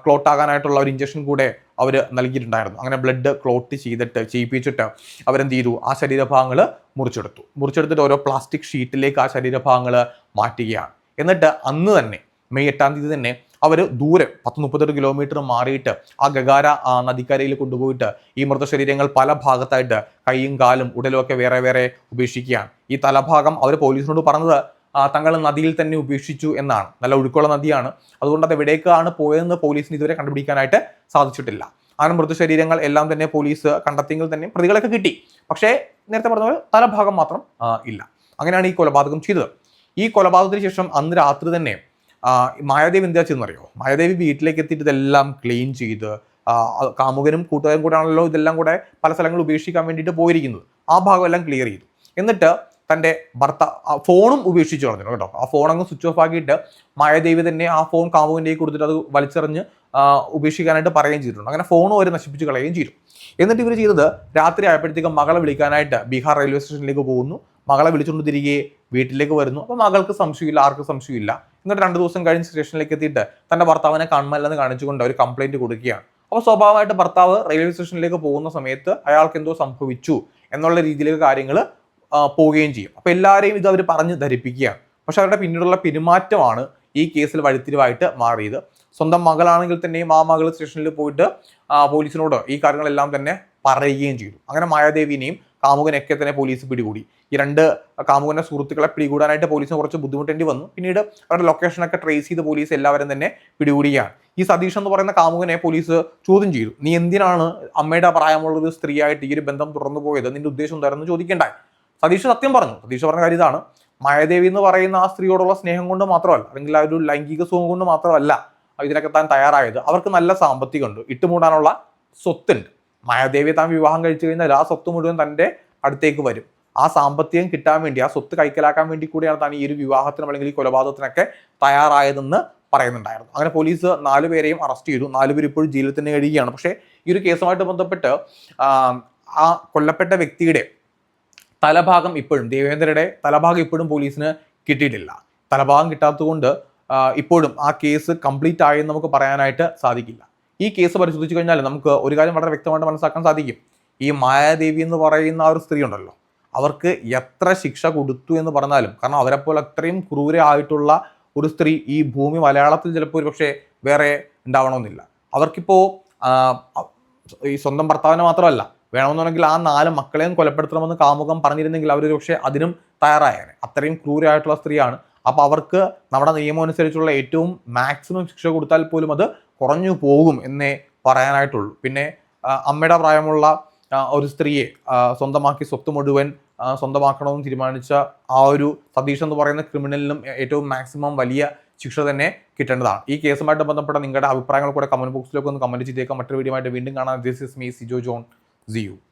ക്ലോട്ട് ആകാനായിട്ടുള്ള ഒരു ഇഞ്ചക്ഷൻ കൂടെ അവർ നൽകിയിട്ടുണ്ടായിരുന്നു. അങ്ങനെ ബ്ലഡ് ക്ലോട്ട് ചെയ്തിട്ട് ചെയ്യിപ്പിച്ചിട്ട് അവരെന്ത് ചെയ്തു? ആ ശരീരഭാഗങ്ങൾ മുറിച്ചെടുത്തു. മുറിച്ചെടുത്തിട്ട് ഓരോ പ്ലാസ്റ്റിക് ഷീറ്റിലേക്ക് ആ ശരീരഭാഗങ്ങൾ മാറ്റുകയാണ്. എന്നിട്ട് അന്ന് തന്നെ മെയ് എട്ടാം തീയതി തന്നെ അവർ ദൂരെ പത്ത് മുപ്പത്തെട്ട് കിലോമീറ്റർ മാറിയിട്ട് ആ ഗഗാര ആ, നദിക്കരയിൽ കൊണ്ടുപോയിട്ട് ഈ മൃതശരീരങ്ങൾ പല ഭാഗത്തായിട്ട് കൈയും കാലും ഉടലും ഒക്കെ വേറെ വേറെ ഉപേക്ഷിക്കുകയാണ്. ഈ തലഭാഗം അവർ പോലീസിനോട് പറഞ്ഞത് തങ്ങൾ നദിയിൽ തന്നെ ഉപേക്ഷിച്ചു എന്നാണ്. നല്ല ഒഴുക്കുള്ള നദിയാണ്. അതുകൊണ്ട് അത് എവിടേക്കാണ് പോയതെന്ന് പോലീസിന് ഇതുവരെ കണ്ടുപിടിക്കാനായിട്ട് സാധിച്ചിട്ടില്ല. അങ്ങനെ മൃതശരീരങ്ങൾ എല്ലാം തന്നെ പോലീസ് കണ്ടെത്തിയെങ്കിൽ തന്നെ പ്രതികളൊക്കെ കിട്ടി. പക്ഷേ നേരത്തെ പറഞ്ഞ പോലെ തലഭാഗം മാത്രം ആ, ഇല്ല. അങ്ങനെയാണ് ഈ കൊലപാതകം ചെയ്തത്. ഈ കൊലപാതകത്തിന് ശേഷം അന്ന് രാത്രി തന്നെ ആ, മായാദേവി എന്താ ചെയ്യുന്നറിയോ മായാദേവി വീട്ടിലേക്ക് എത്തിയിട്ട് ഇതെല്ലാം ക്ലീൻ ചെയ്ത് ആ, കാമുകനും കൂട്ടുകാരും കൂടെ ആണല്ലോ ഇതെല്ലാം കൂടെ പല സ്ഥലങ്ങളും ഉപേക്ഷിക്കാൻ വേണ്ടിയിട്ട് പോയിരിക്കുന്നത്. ആ ഭാഗമെല്ലാം ക്ലിയർ ചെയ്തു. എന്നിട്ട് തന്റെ ഭർത്ത ഫോണും ഉപേക്ഷിച്ച് കളഞ്ഞു കേട്ടോ. ആ ഫോൺ അങ്ങ് സ്വിച്ച് ഓഫ് ആക്കിയിട്ട് മായാദേവി തന്നെ ആ ഫോൺ കാമുവിന്റെ കൊടുത്തിട്ട് അത് വലിച്ചെറിഞ്ഞ് ഉപേക്ഷിക്കാനായിട്ട് പറയുകയും ചെയ്തിട്ടുണ്ട്. അങ്ങനെ ഫോണും അവർ നശിപ്പിച്ച് കളയുകയും ചെയ്തു. എന്നിട്ട് ഇവർ ചെയ്തത് രാത്രി ആയപ്പോഴത്തേക്കും മകളെ വിളിക്കാനായിട്ട് ബീഹാർ റെയിൽവേ സ്റ്റേഷനിലേക്ക് പോകുന്നു. മകളെ വിളിച്ചുകൊണ്ട് തിരികെ വീട്ടിലേക്ക് വരുന്നു. അപ്പോൾ മകൾക്ക് സംശയമില്ല ആർക്കും സംശയമില്ല. എന്നിട്ട് രണ്ട് ദിവസം കഴിഞ്ഞ് സ്റ്റേഷനിലേക്ക് എത്തിയിട്ട് തന്റെ ഭർത്താവിനെ കാണുമല്ലെന്ന് കാണിച്ചുകൊണ്ട് അവർ കംപ്ലൈന്റ് കൊടുക്കുകയാണ്. അപ്പോൾ സ്വാഭാവികമായിട്ട് ഭർത്താവ് റെയിൽവേ സ്റ്റേഷനിലേക്ക് പോകുന്ന സമയത്ത് അയാൾക്ക് എന്തോ സംഭവിച്ചു എന്നുള്ള രീതിയിലേക്ക് കാര്യങ്ങൾ പോവുകയും ചെയ്യും. അപ്പോൾ എല്ലാവരെയും ഇത് അവർ പറഞ്ഞ് ധരിപ്പിക്കുകയാണ്. പക്ഷെ അവരുടെ പിന്നീടുള്ള പെരുമാറ്റമാണ് ഈ കേസിൽ വഴിത്തിരിവായിട്ട് മാറിയത്. സ്വന്തം മകളാണെങ്കിൽ തന്നെയും ആ മകൾ സ്റ്റേഷനിൽ പോയിട്ട് പോലീസിനോട് ഈ കാര്യങ്ങളെല്ലാം തന്നെ പറയുകയും ചെയ്തു. അങ്ങനെ മായാദേവിനെയും കാമുകനൊക്കെ തന്നെ പോലീസ് പിടികൂടി. ഈ രണ്ട് കാമുകന്റെ സുഹൃത്തുക്കളെ പിടികൂടാനായിട്ട് പോലീസിന് കുറച്ച് ബുദ്ധിമുട്ടേണ്ടി വന്നു. പിന്നീട് അവരുടെ ലൊക്കേഷനൊക്കെ ട്രേസ് ചെയ്ത് പോലീസ് എല്ലാവരും തന്നെ പിടികൂടിയാണ് ഈ സതീഷ് എന്ന് പറയുന്ന കാമുകനെ പോലീസ് ചോദ്യം ചെയ്തു. നീ എന്തിനാണ് അമ്മയുടെ പ്രായമുള്ള ഒരു സ്ത്രീയായിട്ട് ഈ ഒരു ബന്ധം തുറന്നു പോയത്? നിന്റെ ഉദ്ദേശം എന്തായിരുന്നു? ചോദിക്കണ്ടായി. സതീഷ് സത്യം പറഞ്ഞു. സതീഷ് പറഞ്ഞ കാര്യം ഇതാണ്. മായാദേവി എന്ന് പറയുന്ന ആ സ്ത്രീയോടുള്ള സ്നേഹം കൊണ്ട് മാത്രമല്ല അല്ലെങ്കിൽ ആ ഒരു ലൈംഗിക സുഖം കൊണ്ട് മാത്രമല്ല ഇതിനൊക്കെ താൻ തയ്യാറായത്. അവർക്ക് നല്ല സാമ്പത്തികമുണ്ട്. ഇട്ടുമൂടാനുള്ള സ്വത്തുണ്ട്. മായാദേവിയെ താൻ വിവാഹം കഴിച്ചു കഴിഞ്ഞാൽ ആ സ്വത്ത് മുഴുവൻ തന്റെ അടുത്തേക്ക് വരും. ആ സാമ്പത്തികം കിട്ടാൻ വേണ്ടി ആ സ്വത്ത് കൈക്കലാക്കാൻ വേണ്ടി കൂടിയാണ് താൻ ഈ ഒരു വിവാഹത്തിനും അല്ലെങ്കിൽ ഈ കൊലപാതകത്തിനൊക്കെ തയ്യാറായതെന്ന് പറയുന്നുണ്ടായിരുന്നു. അങ്ങനെ പോലീസ് നാലുപേരെയും അറസ്റ്റ് ചെയ്തു. നാലുപേർ ഇപ്പോഴും ജയിലിൽ തന്നെ കഴിയുകയാണ്. പക്ഷേ ഈ ഒരു കേസുമായിട്ട് ബന്ധപ്പെട്ട് ആ, കൊല്ലപ്പെട്ട വ്യക്തിയുടെ തലഭാഗം ഇപ്പോഴും ദേവേന്ദ്രയുടെ തലഭാഗം ഇപ്പോഴും പോലീസിന് കിട്ടിയിട്ടില്ല. തലഭാഗം കിട്ടാത്തതുകൊണ്ട് ഇപ്പോഴും ആ കേസ് കംപ്ലീറ്റ് ആയെന്ന് നമുക്ക് പറയാനായിട്ട് സാധിക്കില്ല. ഈ കേസ് പരിശോധിച്ചു കഴിഞ്ഞാൽ നമുക്ക് ഒരു കാര്യം വളരെ വ്യക്തമായിട്ട് മനസ്സിലാക്കാൻ സാധിക്കും. ഈ മായാദേവി എന്ന് പറയുന്ന ആ ഒരു സ്ത്രീ ഉണ്ടല്ലോ അവർക്ക് എത്ര ശിക്ഷ കൊടുത്തു എന്ന് പറഞ്ഞാലും കാരണം അവരെ പോലെ അത്രയും ക്രൂരമായിട്ടുള്ള ഒരു സ്ത്രീ ഈ ഭൂമി മലയാളത്തിൽ ചിലപ്പോൾ ഒരു പക്ഷേ വേറെ ഉണ്ടാവണമെന്നില്ല. അവർക്കിപ്പോൾ ഈ സ്വന്തം ഭർത്താവിനെ മാത്രമല്ല വേണമെന്നുണ്ടെങ്കിൽ ആ നാല് മക്കളെയും കൊലപ്പെടുത്തണമെന്ന് കാമുകം പറഞ്ഞിരുന്നെങ്കിൽ അവർ പക്ഷേ അതിനും തയ്യാറായേനെ. അത്രയും ക്രൂരായിട്ടുള്ള സ്ത്രീയാണ്. അപ്പോൾ അവർക്ക് നമ്മുടെ നിയമം അനുസരിച്ചുള്ള ഏറ്റവും മാക്സിമം ശിക്ഷ കൊടുത്താൽ പോലും അത് കുറഞ്ഞു പോകും എന്നേ പറയാനായിട്ടുള്ളൂ. പിന്നെ അമ്മയുടെ പ്രായമുള്ള ഒരു സ്ത്രീയെ സ്വന്തമാക്കി സ്വത്ത് മുഴുവൻ സ്വന്തമാക്കണമെന്ന് തീരുമാനിച്ച ആ ഒരു സതീഷ് എന്ന് പറയുന്ന ക്രിമിനലിനും ഏറ്റവും മാക്സിമം വലിയ ശിക്ഷ തന്നെ കിട്ടേണ്ടതാണ്. ഈ കേസുമായിട്ട് ബന്ധപ്പെട്ട നിങ്ങളുടെ അഭിപ്രായങ്ങൾ കൂടെ കമന്റ് ബോക്സിലേക്ക് ഒന്ന് കമന്റ് ചെയ്തേക്കാം. മറ്റൊരു വീഡിയോ ആയിട്ട് വീണ്ടും കാണാം. This is me Sijo John. zio.